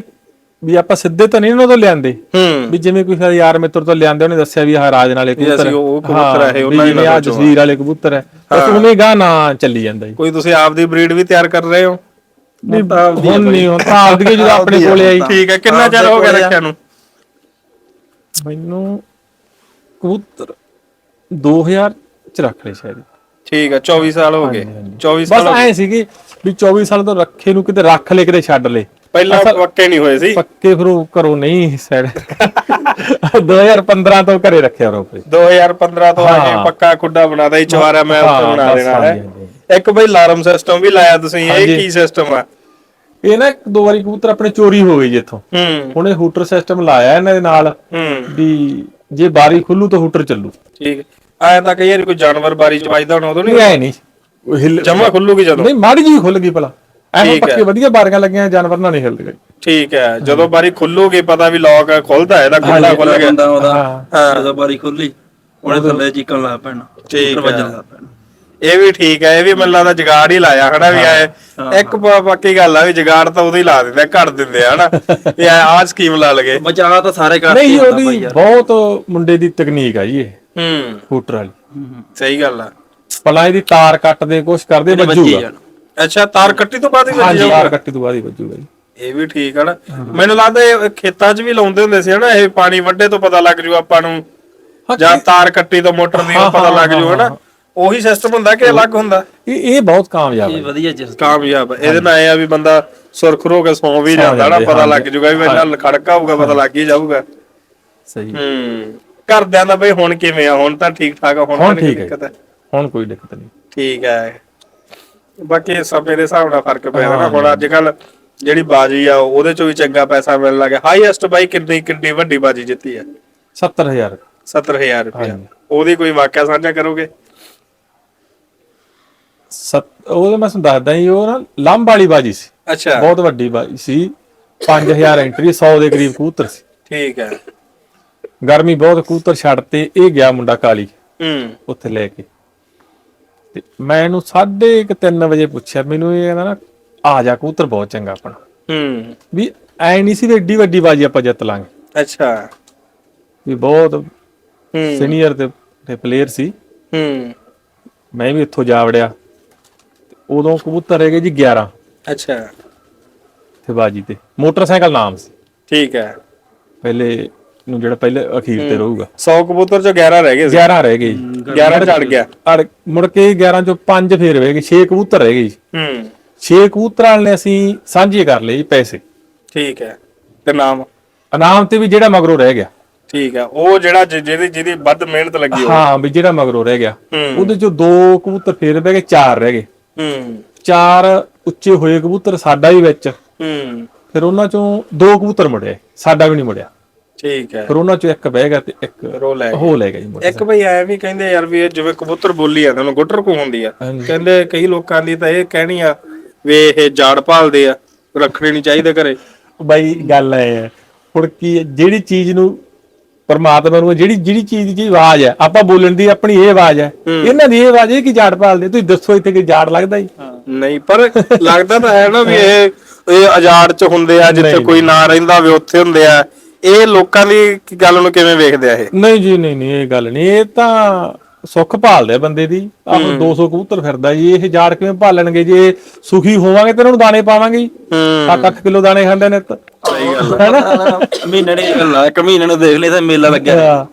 ਵੀ ਆਪਾਂ ਸਿੱਧੇ ਤਾਂ ਨਹੀਂ ਉਹਨਾਂ ਤੋਂ ਲਿਆਂਦੇ। ਹੂੰ। ਵੀ ਜਿਵੇਂ ਕੋਈ ਸਾਡੇ ਯਾਰ ਮਿੱਤਰ ਤੋਂ ਲਿਆਂਦੇ ਉਹਨੇ ਦੱਸਿਆ ਵੀ ਆਹ ਰਾਜ ਨਾਲੇ ਕਬੂਤਰ ਅਸੀਂ ਉਹ ਕਬੂਤਰ ਹੈ, ਹਾਂ, ਉਹਨਾਂ ਦੀ ਆ। ਜਸਵੀਰ ਵਾਲੇ ਕਬੂਤਰ ਹੈ ਬਸ ਉਵੇਂ ਗਾ ਨਾ ਚੱਲੀ ਜਾਂਦਾ ਜੀ। ਕੋਈ ਤੁਸੀਂ ਆਪਦੀ ਬਰੀਡ ਵੀ ਤਿਆਰ ਕਰ ਰਹੇ ਹੋ? ਨਹੀਂ ਹੁਣ ਨਹੀਂ ਹੁਣ ਤਾਂ ਆਪਦੀ ਜਦੋਂ ਆਪਣੇ ਕੋਲੇ ਆਈ। ਠੀਕ ਹੈ ਕਿੰਨਾ ਚਿਰ ਹੋ ਗਿਆ ਰੱਖਿਆ ਨੂੰ? ਮੈਨੂੰ ਕਬੂਤਰ 2000 ਚ ਰੱਖ ਲਏ ਸ਼ਾਇਦ। ਠੀਕ ਹੈ 24 ਸਾਲ ਹੋ ਗਏ। 24 ਬਸ ਸਾਲ ਗਏ ਐ ਸੀਗੀ ਵੀ 24 ਸਾਲ ਤੋਂ ਰੱਖੇ ਨੂੰ ਕਿਤੇ ਰੱਖ ਲੈ ਕਿਤੇ ਛੱਡ ਲੈ ਪਹਿਲਾਂ ਪੱਕੇ ਨਹੀਂ ਹੋਏ ਸੀ। ਪੱਕੇ ਫਿਰ ਉਹ ਘਰੋਂ ਨਹੀਂ ਸੈਡ 2015 ਤੋਂ ਘਰੇ ਰੱਖਿਆ ਰੋ ਫਿਰ। 2015 ਤੋਂ ਆ ਕੇ ਹਾਂ। ਪੱਕਾ ਖੁੱਡਾ ਬਣਾਦਾ ਹੀ ਚਵਾਰਾ ਮੈਂ ਉੱਤੇ ਹਾਂ, ਬਣਾ ਬਸ ਦੇਣਾ ਹੈ। ਇੱਕ ਬਈ ਅਲਾਰਮ ਸਿਸਟਮ ਵੀ ਲਾਇਆ ਤੁਸੀਂ ਇਹ। ਕੀ ਸਿਸਟਮ ਆ? ਇਹ ਨਾ ਇੱਕ ਦੋ ਵਾਰੀ ਕਬੂਤਰ ਆਪਣੇ ਚੋਰੀ ਹੋ ਗਈ ਜੀ ਇੱਥੋਂ। ਹੂੰ। ਹੁਣ ਇਹ ਹੂਟਰ ਸਿਸਟਮ ਲਾਇਆ ਇਹਨਾਂ ਦੇ ਨਾਲ ਵੀ ਜੇ ਬਾਰੀ ਖੁੱਲੂ ਤਾਂ ਹੂਟਰ ਚੱਲੂ। ਠੀਕ ਆਇਆ ਤਾਂ ਕਈ ਵਾਰੀ ਕੋਈ ਜਾਨਵਰ ਬਾਰੀ ਚ ਵੱਜਦਾ ਹੋਣਾ ਉਦੋਂ ਨਹੀਂ ਨਹੀਂ ਐ ਨਹੀਂ। ਉਹ ਹਿੱਲ ਜਮਾ ਖੁੱਲੂਗੀ ਜਦੋਂ? ਨਹੀਂ ਮਾੜੀ ਜੀ ਖੁੱਲ ਗਈ ਭਲਾ। ਐ। ਪੱਕੇ ਵਧੀਆ ਬਾਰੀਆਂ ਲੱਗੀਆਂ ਜਾਨਵਰ ਨਾਲ ਨਹੀਂ ਹਿੱਲਦੇ ਗਏ ਠੀਕ ਹੈ। ਜਦੋਂ ਬਾਰੀ ਖੁੱਲੂਗੀ ਪਤਾ ਵੀ ਲੌਕ ਖੁੱਲਦਾ ਇਹਦਾ ਖੁੱਲਾ ਖੁੱਲ ਗਿਆ। ਬੰਦਾ ਉਹਦਾ ਹਾਂ। ਜਦੋਂ ਬਾਰੀ ਖੁੱਲੀ ਉਹਨੇ ਥੱਲੇ ਚੀਕਣ ਲੱਗ ਪੈਣਾ ਠੀਕ ਉੱਪਰ ਵੱਜਣ ਹੈ। ਇਹ ਵੀ ਠੀਕ ਹੈ ਇਹ ਵੀ ਮੈਨੂੰ ਲੱਗਦਾ ਜਗਾੜ ਹੀ ਲਾਇਆ ਹਨਾ ਵੀ ਆਏ ਇੱਕ ਪ- ਪੱਕੀ ਗੱਲ ਆ ਵੀ ਜਗਾੜ ਤਾਂ ਉਦੋਂ ਹੀ ਲਾ ਦਿੰਦੇ ਆ, ਘੜ ਦਿੰਦੇ ਆ ਹਨਾ। ਵੀ ਆਹ ਸਕੀਮ ਲਾ ਲਗੇ। ਬਚਾ ਤਾਂ ਸਾਰੇ ਕਰਦੇ ਨਹੀਂ ਉਹਦੀ ਬਹੁਤ ਮੁੰਡੇ ਦੀ ਤਕਨੀਕ ਆ ਜੀ ਇਹ। ਹੂੰ। ਹੂਟਰ ਵਾਲੀ। ਸਹੀ ਗੱਲ ਆ। ਭਲਾ ਇਹਦੀ ਤਾਰ ਕੱਟਦੇ ਕੁਛ ਕਰਦੇ ਬੱਜੀ ਵੱਜੂਗਾ। ਅੱਛਾ ਤਾਰ ਕੱਟੀ ਤੋਂ ਬਾਅਦ ਹੀ ਵੱਜ ਹਾਂਜੀ ਤਾਰ ਕੱਟੀ ਤੋਂ ਬਾਅਦ ਹੀ ਵੱਜੂਗਾ ਜੀ। ਇਹ ਵੀ ਠੀਕ ਹੈ ਨਾ। ਮੈਨੂੰ ਲੱਗਦਾ ਇਹ ਖੇਤਾਂ 'ਚ ਵੀ ਲਾਉਂਦੇ ਹੁੰਦੇ ਸੀ ਹਨਾ ਇਹ ਪਾਣੀ ਵੱਡੇ ਤੋਂ ਪਤਾ ਲੱਗ ਜੂ ਆਪਾਂ ਨੂੰ। ਜਾਂ ਤਾਰ ਕੱਟੀ ਤੋਂ ਮੋਟਰ ਦੀ ਉਹ ਪਤਾ ਲੱਗ ਜੂ ਹਨਾ। ਉਹੀ ਸਿਸਟਮ ਹੁੰਦਾ ਕਿ ਅਲੱਗ ਹੁੰਦਾ। ਇਹ ਇਹ ਬਹੁਤ ਕਾਮਯਾਬ ਇਹ ਹੈ। ਵਧੀਆ ਜਿਸ ਕਾਮਯਾਬ ਹੈ। ਇਹਦੇ ਨਾਲ ਇਹ ਆ ਵੀ ਬੰਦਾ ਸੁਰਖਰੂ ਹੋ ਕੇ ਸੌਂ ਵੀ ਜਾਂਦਾ ਨਾ ਪਤਾ। ਲੱਗ ਜੂਗਾ ਵੀ ਇਹਨਾਂ ਖੜਕਾ ਹੋਊਗਾ ਪਤਾ ਲੱਗ ਹੀ ਜਾਊਗਾ। ਸਹੀ। ਹੂੰ। ਘਰਦਿਆਂ ਦਾ ਬਈ ਹੁਣ ਕਿਵੇਂ ਆ? ਹੁਣ ਤਾਂ ਠੀਕ ਠਾਕ ਆ ਹੁਣ ਤਾਂ ਹੁਣ ਨਹੀਂ ਠੀਕ ਹੈ। ਦਿੱਕਤ ਹੈ। ਹੁਣ ਕੋਈ ਦਿੱਕਤ ਨਹੀਂ। ਠੀਕ ਹੈ। ਬਾਕੀ ਸਮੇਂ ਦੇ ਹਿਸਾਬ ਨਾਲ ਫ਼ਰਕ ਪੈਂਦਾ ਨਾ। ਹੁਣ ਅੱਜ ਕੱਲ ਜਿਹੜੀ ਬਾਜੀ ਆ ਉਹਦੇ ਚੋਂ ਵੀ ਚੰਗਾ ਪੈਸਾ ਮਿਲਣ ਲੱਗਾ ਹਾਈਐਸਟ ਬਾਈ ਕਿੰਨੀ ਕਿੰਨੀ ਵੱਡੀ ਬਾਜੀ ਜਿੱਤੀ ਹੈ? 70000 70000 ਰੁਪਏ। ਉਹਦੀ ਕੋਈ ਵਾਕਿਆ ਸਾਂਝਾ ਕਰੋਗੇ? ਉਹਦੇ ਮੈਂ ਤੁਹਾਨੂੰ ਦੱਸਦਾ ਜੀ ਉਹ ਨਾ ਲੰਬ ਵਾਲੀ ਬਾਜੀ ਸੀ। ਅੱਛਾ। ਬਹੁਤ ਵੱਡੀ ਬਾਜੀ ਸੀ। 5000 ਐਂਟਰੀ 100 ਦੇ ਕਰੀਬ ਕਬੂਤਰ ਸੀ। ਠੀਕ ਹੈ। ਗਰਮੀ ਬਹੁਤ ਕਬੂਤਰ ਛੱਡ ਤੇ ਇਹ ਗਿਆ ਮੁੰਡਾ ਕਾਲੀ ਹੂੰ। ਉੱਥੇ ਲੈ ਕੇ। ਤੇ ਮੈਂ ਇਹਨੂੰ 3:30 ਵਜੇ ਪੁੱਛਿਆ ਮੈਨੂੰ ਇਹ ਕਹਿੰਦਾ ਨਾ ਆ ਜਾ ਕਬੂਤਰ ਬਹੁਤ ਚੰਗਾ ਆਪਣਾ। ਹੂੰ। ਵੀ ਐ ਨਹੀਂ ਸੀ ਵੀ ਏਡੀ ਵੱਡੀ ਬਾਜੀ ਆਪਾਂ ਜਿੱਤ ਲਾਂਗੇ। ਅੱਛਾ। ਵੀ ਬਹੁਤ ਹੂੰ। ਸੀਨੀਅਰ ਤੇ ਪਲੇਅਰ ਸੀ। ਹੂੰ। ਮੈਂ ਵੀ ਇੱਥੋਂ ਜਾ ਵੜਿਆ। ਉਦੋਂ ਕਬੂਤਰ ਹੈਗੇ ਜੀ 11 ਅੱਛਾ। ਤੇ ਬਾਜੀ ਤੇ। ਮੋਟਰਸਾਈਕਲ ਨਾਮ ਸੀ। ਠੀਕ ਹੈ। ਪਹਿਲੇ ਨੂੰ ਜਿਹੜਾ ਪਹਿਲੇ ਅਖੀਰ ਤੇ ਰਹੂਗਾ। 100 ਕਬੂਤਰ ਚੋਂ 11 ਰਹਿ ਗਏ ਸੀ। 11 ਰਹਿ ਗਏ ਜੀ। 11 ਚੜ ਗਿਆ। ਅੜ ਮੁੜ ਕੇ 11 ਚੋਂ 5 ਫੇਰ ਰਹਿ ਗਏ। 6 ਕਬੂਤਰ ਰਹਿ ਗਏ ਜੀ। ਹੂੰ। 6 ਕਬੂਤਰਾਂ ਨੇ ਅਸੀਂ ਸਾਂਝੇ ਕਰ ਲਏ ਜੀ ਪੈਸੇ। ਠੀਕ ਹੈ। ਤੇ ਨਾਮ? ਇਨਾਮ ਤੇ ਵੀ ਜਿਹੜਾ ਮਗਰੋਂ ਰਹਿ ਗਿਆ। ਠੀਕ ਹੈ। ਉਹ ਜਿਹੜਾ ਜਿਹਦੀ ਜਿਹਦੀ ਵੱਧ ਮਿਹਨਤ ਲੱਗੀ ਹੋਵੇ। ਹਾਂ ਵੀ ਜਿਹੜਾ ਮਗਰੋਂ ਰਹਿ ਗਿਆ। ਉਹਦੇ ਚੋਂ ਦੋ ਕਬੂਤਰ ਫੇਰ ਬਹਿ ਗਏ ਚਾਰ ਰਹਿ ਗਏ। ਹੂੰ। ਚਾਰ ਉੱਚੇ ਹੋਏ ਕਬੂਤਰ ਸਾਡਾ ਵੀ ਵਿੱਚ। ਹੂੰ। ਫਿਰ ਉਹਨਾਂ ਚੋਂ ਦੋ ਕਬੂਤਰ ਮੁੜਿਆ। ਸਾਡਾ ਵੀ ਨਹੀਂ ਮੁੜਿਆ। ਠੀਕ ਹੈ। ਫਿਰ ਉਹਨਾਂ ਚੋਂ ਇੱਕ ਬਹਿ ਗਿਆ ਤੇ ਇੱਕ ਰੋ ਲੈ ਹੋ ਲੈ ਗਿਆ ਜੀ ਮੁੜ ਇੱਕ ਬਈ ਐ ਵੀ ਕਹਿੰਦੇ ਯਾਰ ਵੀ ਇਹ ਜਿਵੇਂ ਕਬੂਤਰ ਬੋਲੀ ਆ ਤੁਹਾਨੂੰ ਗੁੱਟਰ ਕੋ ਹੁੰਦੀ ਆ। ਕਹਿੰਦੇ ਕਈ ਲੋਕਾਂ ਦੀ ਤਾਂ ਇਹ ਕਹਿਣੀ ਆ ਵੀ ਇਹ ਜਾੜ ਭਾਲਦੇ ਆ ਰੱਖਣੇ ਨਹੀਂ ਚਾਹੀਦੇ ਘਰੇ। ਬਾਈ ਗੱਲ ਐ ਹੈ। ਹੁਣ ਕੀ ਹੈ, ਜਿਹੜੀ ਚੀਜ਼ ਨੂੰ ਪਰਮਾਤਮਾ ਨੂੰ ਜਿਹੜੀ ਜਿਹੜੀ ਚੀਜ਼ ਦੀ ਆਵਾਜ਼ ਹੈ ਆਪਾਂ ਬੋਲਣ ਦੀ ਆਪਣੀ ਇਹ ਆਵਾਜ਼ ਹੈ। ਇਹਨਾਂ ਦੀ ਇਹ ਆਵਾਜ਼ ਇਹ ਕੀ ਜਾੜ ਪਾਲਦੇ ਤੁਸੀਂ ਦੱਸੋ ਇੱਥੇ ਕਿ ਜਾੜ ਲੱਗਦਾ ਹੀ। ਨਹੀਂ ਪਰ ਲੱਗਦਾ ਤਾਂ ਹੈ ਨਾ ਵੀ ਇਹ ਇਹ ਆਜ਼ਾਦ ਚ ਹੁੰਦੇ ਆ ਜਿੱਥੇ ਕੋਈ ਨਾ ਰਹਿੰਦਾ ਹੋਵੇ ਉੱਥੇ ਹੁੰਦੇ ਆ। ਇਹ ਲੋਕਾਂ ਦੀ ਗੱਲ ਨੂੰ ਕਿਵੇਂ ਵੇਖਦੇ ਆ ਇਹ? ਨਹੀਂ ਜੀ ਨਹੀਂ ਨਹੀਂ ਇਹ ਗੱਲ ਨਹੀਂ। ਇਹ ਤਾਂ ਸੁੱਖ ਭਾਲਦੇ ਆ ਬੰਦੇ ਦੀ। ਆਪ 200 ਕਬੂਤਰ ਫਿਰਦਾ ਜੀ ਇਹ ਜਾੜ ਕਿਵੇਂ ਭਾਲਣਗੇ ਜੇ ਸੁਖੀ ਹੋਵਾਂਗੇ ਤੇ ਇਹਨਾਂ ਨੂੰ ਦਾਣੇ ਪਾਵਾਂਗੇ ਹੂੰ। 7-8 ਕਿਲੋ ਦਾਣੇ ਖਾਂਦੇ ਨੇ ਤਾਂ। ਸਹੀ ਗੱਲ ਹੈਨਾ ਮਹੀਨੇ ਨੇ ਗੱਲਾਂ ਇੱਕ ਮਹੀਨੇ ਨੂੰ ਦੇਖ ਲਈ ਤਾਂ ਮੇਲਾ ਲੱਗਿਆ ਹਾਂ,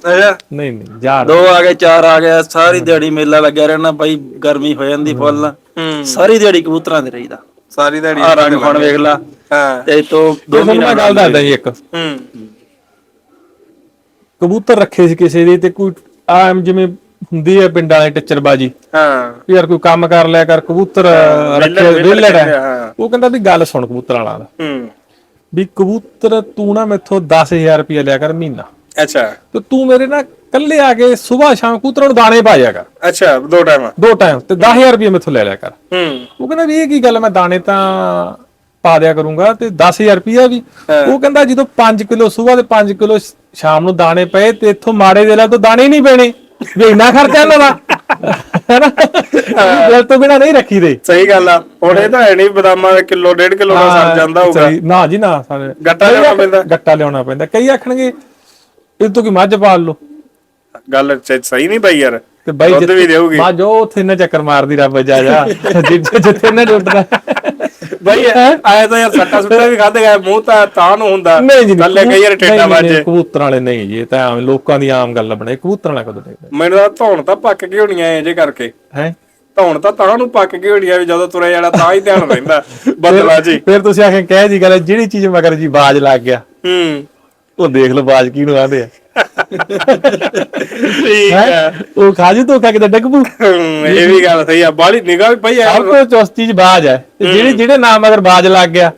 ਨਹੀਂ ਨਹੀਂ ਜਾੜ। ਦੋ ਆ ਗਏ ਚਾਰ ਆ ਗਏ ਸਾਰੀ ਦਿਹਾੜੀ ਮੇਲਾ ਲੱਗਿਆ ਰਹਿਣਾ ਬਾਈ ਗਰਮੀ ਹੋ ਜਾਂਦੀ ਫੁੱਲ। ਹੂੰ। ਸਾਰੀ ਦਿਹਾੜੀ ਕਬੂਤਰਾਂ ਦੇ ਰਹੀਦਾ। ਸਾਰੀ ਦਿਹਾੜੀ ਆ ਰੰਗ ਹੁਣ ਵੇਖ ਲਾ। ਹਾਂ। ਤੇ ਤੋਂ ਦੋ ਮਹੀਨੇ ਗੱਲ ਦੱਸਦਾ ਜੀ ਇੱਕ। ਹੂੰ। ਕਬੂਤਰ ਰੱਖੇ ਸੀ ਕਿਸੇ ਦੇ ਤੇ ਕੋਈ ਆਮ ਜਿਵੇਂ ਹੁੰਦੀ ਹੈ ਪਿੰਡਾਂ ਵਾਲੇ ਟੱਚਰਬਾਜੀ। ਹਾਂ। ਵੀ ਯਾਰ ਕੋਈ ਕੰਮ ਕਰ ਲਿਆ ਕਰ ਕਬੂਤਰ ਰੱਖੇ ਵਿਹਲੜ ਹੈ। ਉਹ ਕਹਿੰਦਾ ਵੀ ਗੱਲ ਸੁਣ ਕਬੂਤਰ ਵਾਲਾ ਦਾ ਹੂੰ। ਵੀ ਕਬੂਤਰ ਤੂੰ ਨਾ ਮੈਥੋਂ 10000 ਰੁਪਏ ਲਿਆ ਕਰ ਮਹੀਨਾ। ਅੱਛਾ। ਤੇ ਤੂੰ ਮੇਰੇ ਨਾਲ ਕੱਲੇ ਆ ਕੇ ਸਵੇਰ ਸ਼ਾਮ ਕਬੂਤਰਾਂ ਨੂੰ ਦਾਣੇ ਪਾ ਜਾ ਕਰ। ਅੱਛਾ ਦੋ ਟਾਈਮ ਦੋ ਟਾਈਮ ਤੇ 10000 ਰੁਪਏ ਮੈਥੋਂ ਲੈ ਲਿਆ ਕਰ। ਹੂੰ। ਉਹ ਕਹਿੰਦਾ ਵੀ ਇਹ ਕੀ ਗੱਲ ਮੈਂ ਦਾਣੇ ਤਾਂ ਪਾ ਦਿਆ ਕਰੂੰਗਾ ਤੇ 10000 ਰੁਪਿਆ ਵੀ। ਉਹ ਕਹਿੰਦਾ ਜਦੋਂ 5 ਕਿਲੋ ਸਵੇਰ ਦੇ 5 ਕਿਲੋ ਸ਼ਾਮ ਨੂੰ ਦਾਣੇ ਪਏ ਤੇ ਇੱਥੋਂ ਮਾੜੇ ਦੇ ਲੈ ਤੋਂ ਦਾਣੇ ਨਹੀਂ ਪੈਣੇ। ਵੀ ਇੰਨਾ ਖਰਚਾ ਇਹਨਾਂ ਦਾ। ਹੈਨਾ? ਤੋਂ ਬਿਨਾ ਨਹੀਂ ਰੱਖੀ ਦੇ ਸਹੀ ਗੱਲ ਆ। ਹੁਣ ਇਹ ਤਾਂ ਹੈ ਨਹੀਂ ਬਦਾਮਾਂ ਦਾ ਕਿਲੋ ਡੇਢ ਕਿਲੋ ਦਾ ਸਰ ਜਾਂਦਾ ਹੋਊਗਾ। ਸਹੀ, ਨਾ ਜੀ ਨਾ ਸਾਰੇ ਗੱਟਾ ਲਿਆਉਣਾ ਪੈਂਦਾ। ਗੱਟਾ ਲਿਆਉਣਾ ਪੈਂਦਾ। ਕਈ ਆਖਣਗੇ ਇਹ ਤੋਂ ਕੀ ਮੱਝ ਪਾਲ ਲਓ। ਗੱਲ ਸਹੀ ਨਹੀਂ ਪਈ ਯਾਰ। ਤੇ ਬਾਈ ਦੁੱਧ ਵੀ ਦੇਊਗੀ। ਮੱਝ ਉਹ ਉੱਥੇ ਨਾ ਚੱਕਰ ਮਾਰਦੀ ਰੱਬ ਜਾ ਜਾ। ਜਿੱਥੇ ਨਾ ਜੁੱਟਦਾ ਬਾਈ ਆਏ ਤਾਂ ਯਾਰ ਸੱਟਾ ਸੁੱਟਾ ਵੀ ਖਾਦੇ ਗਏ ਮੂੰਹ ਤਾਂ ਤਾਂ ਨੂੰ ਹੁੰਦਾ। ਨਹੀਂ ਜੀ ਨਹੀਂ, ਥੱਲੇ ਕਈ ਯਾਰ ਟੇਡਾ ਵੱਜੇ। ਕਬੂਤਰਾਂ ਵਾਲੇ ਨਹੀਂ ਜੀ ਇਹ ਤਾਂ ਆਮ ਲੋਕਾਂ ਦੀ ਆਮ ਗੱਲ ਬਣੇ ਕਬੂਤਰਾਂ ਵਾਲਾ ਕਦੋਂ ਦੇਖਦੇ ਮੈਨੂੰ ਤਾਂ ਧੌਣ ਤਾਂ ਪੱਕ ਕੇ ਹੋਣੀਆਂ ਐ ਜੇ ਕਰਕੇ। ਹੈ? ਧੌਣ ਤਾਂ ਤਾਂ ਨੂੰ ਪੱਕ ਕੇ ਹੋਣੀਆਂ ਵੀ ਜਦੋਂ ਤੁਰੇ ਜਾਣਾ ਤਾਂ ਹੀ ਧਿਆਨ ਰਹਿੰਦਾ ਬਦਲਾ ਜੀ। ਫਿਰ ਤੁਸੀਂ ਆਖੇ ਕਹਿ ਜੀ ਗੱਲ ਜਿਹੜੀ ਚੀਜ਼ ਮਗਰ ਜੀ ਬਾਜ ਲੱਗ ਗਿਆ। ਹੂੰ। ਉਹ ਦੇਖ ਲਓ ਬਾਜ ਕਿਹਨੂੰ ਆਂਦੇ ਆ। ਠੀਕ ਹੈਂ? ਹੈ ਉਹ ਖਾਜੀ ਧੋਖਾ ਕਿਤੇ ਡੱਗਪੂ ਹੂੰ, ਇਹ ਵੀ ਗੱਲ ਸਹੀ ਆ ਬਾਲੀ ਨਿਗਾਹ ਵੀ ਪਈ ਸਭ ਯਾਰ ਤੋਂ ਚੁਸਤ ਚੀਜ਼ ਬਾਜ ਹੈ ਤੇ ਜਿਹੜੇ ਜਿਹੜੇ ਨਾਮ ਮਗਰ ਬਾਜ ਲੱਗ ਗਿਆ।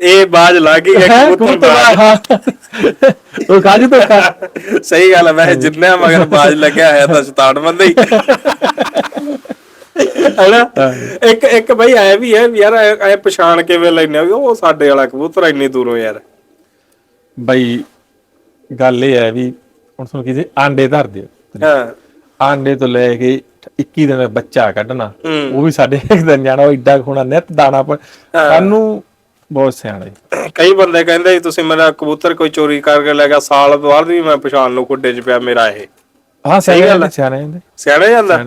ਇਹ ਬਾਜ ਲੱਗ ਹੀ ਗਿਆ ਹੈਂ, ਕਬੂਤਰ ਬਾਜ। ਹਾਂ। ਉਹ ਖਾਜੀ ਧੋਖਾ। ਸਹੀ ਗੱਲ ਹੈ ਵੈਸੇ ਜਿੰਨਾ ਮਗਰ ਬਾਜ ਲੱਗਿਆ ਹੈ ਤਾਂ ਸ਼ੈਤਾਨ ਬੰਦਾ ਹੀ। ਹੈਨਾ? ਇੱਕ ਇੱਕ ਬਈ ਆਇਆ ਵੀ ਹੈ ਵੀ ਯਾਰ ਐ ਪਛਾਣ ਕਿਵੇਂ ਲੈਨੇ ਆ ਵੀ ਉਹ ਸਾਡੇ ਵਾਲਾ ਕਬੂਤਰ ਇੰਨੀ ਦੂਰੋਂ ਯਾਰ। ਬਈ ਗੱਲ ਇਹ ਹੈ ਵੀ ਹੁਣ ਤੁਹਾਨੂੰ ਕਿਸੇ ਆਂਡੇ ਧਰ ਦਿਓ। ਹਾਂ। ਆਂਡੇ ਤੋਂ ਲੈ ਕੇ 21 ਦਿਨ ਬੱਚਾ ਕੱਢਣਾ ਹੂੰ। ਉਹ ਵੀ ਸਾਡੇ ਇੱਕ ਦਿਨ ਜਾਣਾ ਉਹ ਏਡਾ ਖੋਣਾ ਨਿਤ ਦਾਣਾ ਪਰ ਸਾਨੂੰ ਬਹੁਤ ਸਿਆਣਾ। ਜੀ ਕਈ ਬੰਦੇ ਕਹਿੰਦੇ ਤੁਸੀਂ ਮੇਰਾ ਕਬੂਤਰ ਕੋਈ ਚੋਰੀ ਕਰਕੇ ਲੈ ਗਿਆ ਸਾਲ ਬਾਅਦ ਵੀ ਮੈਂ ਪਛਾਣ ਨੂੰ ਖੁੱਡੇ 'ਚ ਪਿਆ ਮੇਰਾ ਇਹ। ਹਾਂ ਸਿਆਣੇ ਜਾਂਦੇ ਸਿਆਣੇ ਜਾਂਦੇ ਸਿਆਣੇ ਜਾਂਦਾ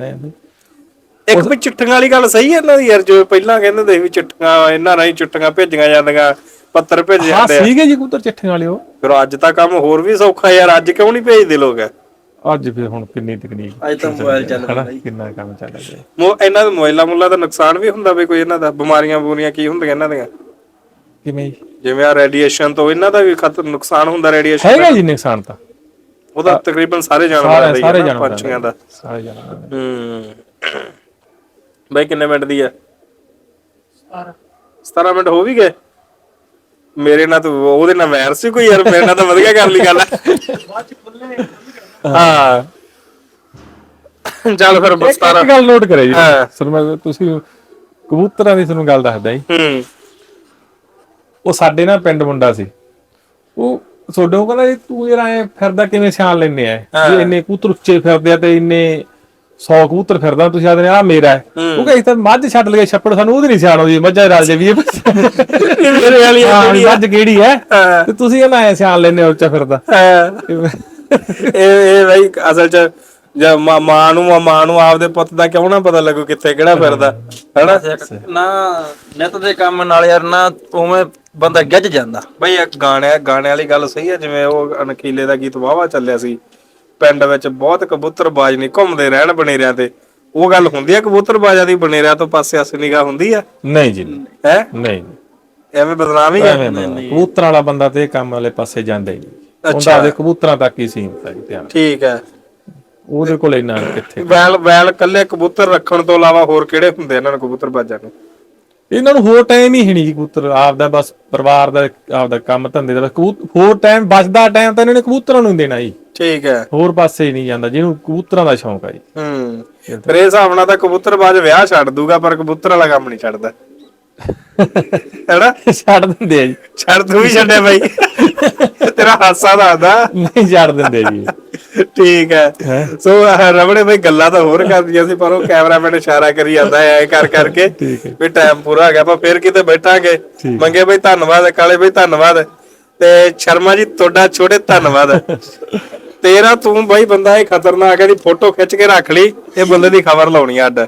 ਇੱਕ ਵੀ ਚਿੱਠੀਆਂ ਵਾਲੀ ਗੱਲ ਸਹੀ ਹੈ ਇਹਨਾਂ ਦੀ ਯਾਰ ਜਿਵੇਂ ਪਹਿਲਾਂ ਕਹਿੰਦੇ ਹੁੰਦੇ ਸੀ ਵੀ ਚਿੱਠੀਆਂ ਇਹਨਾਂ ਰਾਹੀਂ ਚਿੱਠੀਆਂ ਭੇਜੀਆਂ ਜਾਂਦੀਆਂ। ਪੱਤਰ ਭੇਜੇ ਹਾਂ ਜਾਂਦੇ ਆ। ਸੀਗੇ ਜੀ ਕਬੂਤਰ ਚਿੱਠੇ ਵਾਲੇ ਉਹ। ਫਿਰ ਅੱਜ ਤਾਂ ਕੰਮ ਹੋਰ ਵੀ ਸੌਖਾ ਯਾਰ ਅੱਜ ਕਿਉਂ ਨਹੀਂ ਭੇਜਦੇ ਲੋਕ? ਅੱਜ ਫਿਰ ਹੁਣ ਕਿੰਨੀ ਤਕਨੀਕ ਅੱਜ ਤਾਂ ਮੋਬਾਈਲ ਚੱਲ ਹਨਾ? ਕਿੰਨਾ ਕੰਮ ਚੱਲ ਰਿਹਾ। ਮੋ ਇਹਨਾਂ ਦੇ ਮੋਬਾਈਲਾਂ ਮੁੱਲਾ ਦਾ ਨੁਕਸਾਨ ਵੀ ਹੁੰਦਾ ਵੀ ਕੋਈ ਇਹਨਾਂ ਦਾ? ਬਿਮਾਰੀਆਂ ਬੂਰੀਆਂ ਕੀ ਹੁੰਦੀਆਂ ਇਹਨਾਂ ਦੀਆਂ? ਕਿਵੇਂ? ਜੀ? ਜਿਵੇਂ ਆ ਰੇਡੀਏਸ਼ਨ ਤੋਂ ਇਹਨਾਂ ਦਾ ਵੀ ਖਤਰ ਨੁਕਸਾਨ ਹੁੰਦਾ ਰੇਡੀਏਸ਼ਨ ਹੈਗਾ ਜੀ ਨੁਕਸਾਨ ਤਾਂ। ਉਹਦਾ ਤਕਰੀਬਨ ਸਾਰੇ ਜਾਨਵਰਾਂ ਦਾ ਸਾਰੇ ਹੀ ਸਾਰੇ ਹੈ ਨਾ, ਜਾਣਦੇ ਪੰਛੀਆਂ ਦਾ। ਸਾਰੇ ਜਾਣਦੇ ਹੂੰ। ਬਾਈ ਕਿੰਨੇ ਮਿੰਟ ਦੀ ਆ? 17 17 ਮਿੰਟ ਹੋ ਵੀ ਗਏ? ਮੇਰੇ ਨਾਲ ਤਾਂ ਉਹਦੇ ਨਾਲ ਵੈਰ ਸੀ ਕੋਈ ਯਾਰ ਮੇਰੇ ਨਾਲ ਤਾਂ ਵਧੀਆ ਕਰ ਲਈ ਗੱਲ। ਹਾਂ। ਚੱਲ ਫਿਰ ਇੱਕ 17 ਇੱਕ ਗੱਲ ਨੋਟ ਕਰਿਓ ਜੀ। ਹਾਂ। ਸਰ ਮੈਂ ਤੁਸੀਂ ਕਬੂਤਰਾਂ ਦੀ ਤੁਹਾਨੂੰ ਗੱਲ ਦੱਸਦਾ ਜੀ। ਹੂੰ। ਉਹ ਸਾਡੇ ਨਾਲ ਪਿੰਡ ਮੁੰਡਾ ਸੀ। ਉਹ ਤੁਹਾਡੇ ਉਹ ਕਹਿੰਦਾ ਜੀ ਤੂੰ ਯਾਰ ਐ ਫਿਰਦਾ ਕਿਵੇਂ ਸਿਆਣ ਲੈਨੇ ਆ? ਵੀ ਇੰਨੇ ਕਬੂਤਰ ਉੱਚੇ ਫਿਰਦੇ ਆ ਤੇ ਇੰਨੇ 100 ਕਬੂਤਰ ਫਿਰਦਾ ਤੁਸੀਂ ਆਖਦੇ ਨੇ ਆ ਮੇਰਾ ਹੈ। ਉਹ ਕਹਿੰਦਾ ਤਾਂ ਮੱਝ ਛੱਡ ਲਗੇ ਛੱਪੜ ਸਾਨੂੰ ਉਹਦੀ ਨਹੀਂ ਸਿਆਣ ਆਉਂਦੀ ਮੱਝਾਂ ਰਲ ਜੇ ਵੀ ਇਹ ਮੇਰੇ ਵਾਲੀ ਆ। ਹਾਂ, ਮੱਝ ਕਿਹੜੀ ਹੈ। ਤੇ ਤੁਸੀਂ ਇਹਨਾਂ ਐ ਸਿਆਣ ਲੈਨੇ ਹੋ ਉੱਚਾ ਫਿਰਦਾ। ਇਹ ਇਹ ਬਈ ਅਸਲ ਚ ਜੇ ਮਾਂ ਮਾਂ ਨੂੰ ਮਾਂ ਨੂੰ ਆਪਦੇ ਪੁੱਤ ਦਾ ਕਿਉਂ ਨਾ ਪਤਾ ਲੱਗੂ ਕਿੱਥੇ ਕਿਹੜਾ ਫਿਰਦਾ ਹੈਨਾ? ਨਾ ਨਿਤ ਦੇ ਕੰਮ ਨਾਲ ਯਾਰ ਨਾ ਉਵੇਂ ਬੰਦਾ ਗੱਜ ਜਾਂਦਾ। ਬਈ ਇੱਕ ਗਾਣੇ ਗਾਣੇ ਵਾਲੀ ਗੱਲ ਸਹੀ ਹੈ ਜਿਵੇਂ ਉਹ ਅਣਖੀਲੇ ਦਾ ਗੀਤ ਵਾਵਾ ਚੱਲਿਆ ਸੀ। ਪਿੰਡ ਵਿੱਚ ਬਹੁਤ ਕਬੂਤਰ ਬਾਜ ਨਹੀਂ ਘੁੰਮਦੇ ਰਹਿਣ ਬਨੇਰਿਆਂ ਤੇ। ਉਹ ਗੱਲ ਹੁੰਦੀ ਹੈ ਕਬੂਤਰ ਬਾਜਾਂ ਦੀ ਬਨੇਰਿਆਂ ਤੋਂ ਪਾਸੇ ਅਸ ਨਿਗਾਹ ਹੁੰਦੀ ਆ? ਨਹੀਂ ਜੀ। ਨਹੀਂ ਹੈ? ਨਹੀਂ। ਐਵੇਂ ਬਦਨਾਮ ਹੀ ਆ? ਐਵੇਂ ਨਹੀਂ ਕਬੂਤਰਾਂ ਵਾਲਾ ਬੰਦਾ ਤੇ ਇਹ ਕੰਮ ਵਾਲੇ ਪਾਸੇ ਜਾਂਦਾ ਹੀ ਨਹੀਂ ਅੱਛਾ। ਉਹਦਾ ਆਪਦੇ ਕਬੂਤਰਾਂ ਤੱਕ ਹੀ ਸੀਮਤ ਹੈ ਜੀ ਧਿਆਨ। ਠੀਕ ਹੈ ਉਹਦੇ ਕੋਲ ਇੰਨਾ ਕਿੱਥੇ। ਵੈਲ ਵੈਲ ਕੱਲੇ ਕਬੂਤਰ ਰੱਖਣ ਤੋਂ ਇਲਾਵਾ ਹੋਰ ਕਿਹੜੇ ਹੁੰਦੇ ਇਹਨਾਂ ਨੂੰ ਕਬੂਤਰ ਬਾਜਾਂ ਨੂੰ? ਇਹਨਾਂ ਨੂੰ ਹੋਰ ਟਾਈਮ ਹੀ ਹੈ ਨਹੀਂ ਜੀ ਕਬੂਤਰ। ਆਪਦਾ ਬਸ ਪਰਿਵਾਰ ਦਾ ਆਪਦਾ ਕੰਮ ਧੰਦੇ ਦਾ। ਬਸ ਕਬੂਤ- ਹੋਰ ਟਾਈਮ ਬਚਦਾ ਟਾਈਮ ਤਾਂ ਇਹਨਾਂ ਨੇ ਕਬੂਤਰਾਂ ਨੂੰ ਹੀ ਦੇਣਾ ਜੀ। ਠੀਕ ਹੈ। ਹੋਰ ਪਾਸੇ ਨਹੀਂ ਜਾਂਦਾ ਜਿਹਨੂੰ ਕਬੂਤਰਾਂ ਦਾ ਸ਼ੌਂਕ ਆ ਜੀ। ਹੂੰ। ਫਿਰ ਇਹ ਹਿਸਾਬ ਨਾਲ ਤਾਂ ਕਬੂਤਰਬਾਜ਼ ਵਿਆਹ ਛੱਡ ਦੂਗਾ ਪਰ ਕਬੂਤਰ ਵਾਲਾ ਕੰਮ ਨਹੀਂ ਛੱਡਦਾ। ਹੈਨਾ? ਛੱਡ ਦਿੰਦੇ ਆ ਜੀ। ਛੱਡ ਤੂੰ ਵੀ ਛੱਡਿਆ ਬਾਈ। ਤੇਰਾ ਹਾਸਾ ਦੱਸਦਾ ਨਹੀਂ ਛੱਡ ਦਿੰਦੇ ਜੀ। ਠੀਕ ਹੈ। ਸੋ ਰਬੜੇ ਬਈ ਗੱਲਾਂ ਤਾਂ ਹੋਰ ਕਰਦੀਆਂ ਸੀ ਪਰ ਉਹ ਕੈਮਰਾਮੈਨ ਇਸ਼ਾਰਾ ਕਰੀ ਜਾਂਦਾ ਐ ਕਰ ਕਰਕੇ ਵੀ ਟਾਈਮ ਪੂਰਾ ਹੋ ਗਿਆ ਆਪਾਂ ਫੇਰ ਕਿਤੇ ਬੈਠਾਂਗੇ। ਮੰਗੇ ਬਈ ਧੰਨਵਾਦ ਕਾਲੇ ਬਈ ਧੰਨਵਾਦ। ਤੇ ਸ਼ਰਮਾ ਜੀ ਤੁਹਾਡਾ ਛੋਟੇ ਧੰਨਵਾਦ। ਤੇਰਾ ਤੂੰ ਬਈ ਬੰਦਾ ਇਹ ਖਤਰਨਾਕ ਹੈ ਦੀ ਫੋਟੋ ਖਿੱਚ ਕੇ ਰੱਖ ਲਈ ਇਹ ਬੰਦੇ ਦੀ ਖਬਰ ਲਾਉਣੀ ਆ ਅੱਡ।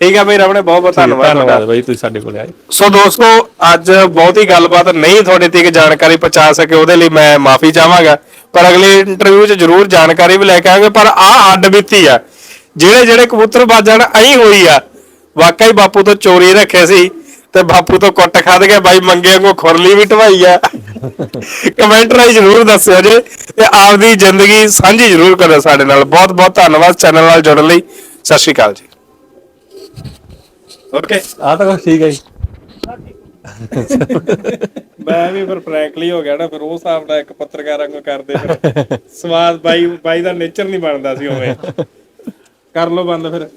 ਠੀਕ ਹੈ ਬਈ ਰਬੜੇ ਬਹੁਤ ਬਹੁਤ ਧੰਨਵਾਦ ਤੁਹਾਡਾ। ਧੰਨਵਾਦ ਬਾਈ ਤੁਸੀਂ ਸਾਡੇ ਕੋਲ ਆਏ। ਸੋ ਦੋਸਤੋ ਅੱਜ ਬਹੁਤੀ ਗੱਲਬਾਤ ਨਹੀਂ ਤੁਹਾਡੇ ਤੱਕ ਜਾਣਕਾਰੀ ਪਹੁੰਚਾ ਸਕੇ ਉਹਦੇ ਲਈ ਮੈਂ ਮਾਫੀ ਚਾਹਾਂਗਾ। ਪਰ ਅਗਲੇ ਇੰਟਰਵਿਊ 'ਚ ਜ਼ਰੂਰ ਜਾਣਕਾਰੀ ਵੀ ਲੈ ਕੇ ਆਵਾਂਗੇ ਪਰ ਆਹ ਅੱਡ ਬੀਤੀ ਆ। ਜਿਹੜੇ ਜਿਹੜੇ ਕਬੂਤਰ ਬਾਜਣ ਅਹੀਂ ਹੋਈ ਆ ਵਾਕਈ ਬਾਪੂ ਤੋਂ ਚੋਰੀ ਰੱਖੇ ਸੀ। ਤੇ ਬਾਪੂ ਤੋਂ ਕੁੱਟ ਖਾਦ ਕੇ ਬਾਈ ਮੰਗੇ ਵਾਂਗੂ ਖੁਰਲੀ ਵੀ ਢਵਾਈ ਆ। ਕਮੈਂਟ ਰਾਈ ਜ਼ਰੂਰ ਦੱਸਿਓ ਜੇ ਤੇ ਆਪਦੀ ਜ਼ਿੰਦਗੀ ਸਾਂਝੀ ਜ਼ਰੂਰ ਕਰਿਓ ਸਾਡੇ ਨਾਲ। ਬਹੁਤ ਬਹੁਤ ਧੰਨਵਾਦ ਚੈਨਲ ਨਾਲ ਜੁੜਨ ਲਈ। ਸਤਿ ਸ਼੍ਰੀ ਅਕਾਲ ਜੀ। ਓਕੇ ਆ ਤਾਂ ਕੁਛ ਠੀਕ ਹੈ ਜੀ। ਮੈਂ ਵੀ ਫਿਰ ਫ੍ਰੈਂਕਲੀ ਹੋ ਗਿਆ ਨਾ ਫਿਰ ਉਹ ਹਿਸਾਬ ਨਾਲ ਇੱਕ ਪੱਤਰਕਾਰ ਵਾਂਗੂ ਕਰਦੇ ਫਿਰ ਸਵਾਦ ਬਾਈ ਬਾਈ ਦਾ ਨੇਚਰ ਨਹੀਂ ਬਣਦਾ ਸੀ ਉਵੇਂ। ਕਰ ਲੋ ਬੰਦ ਫਿਰ।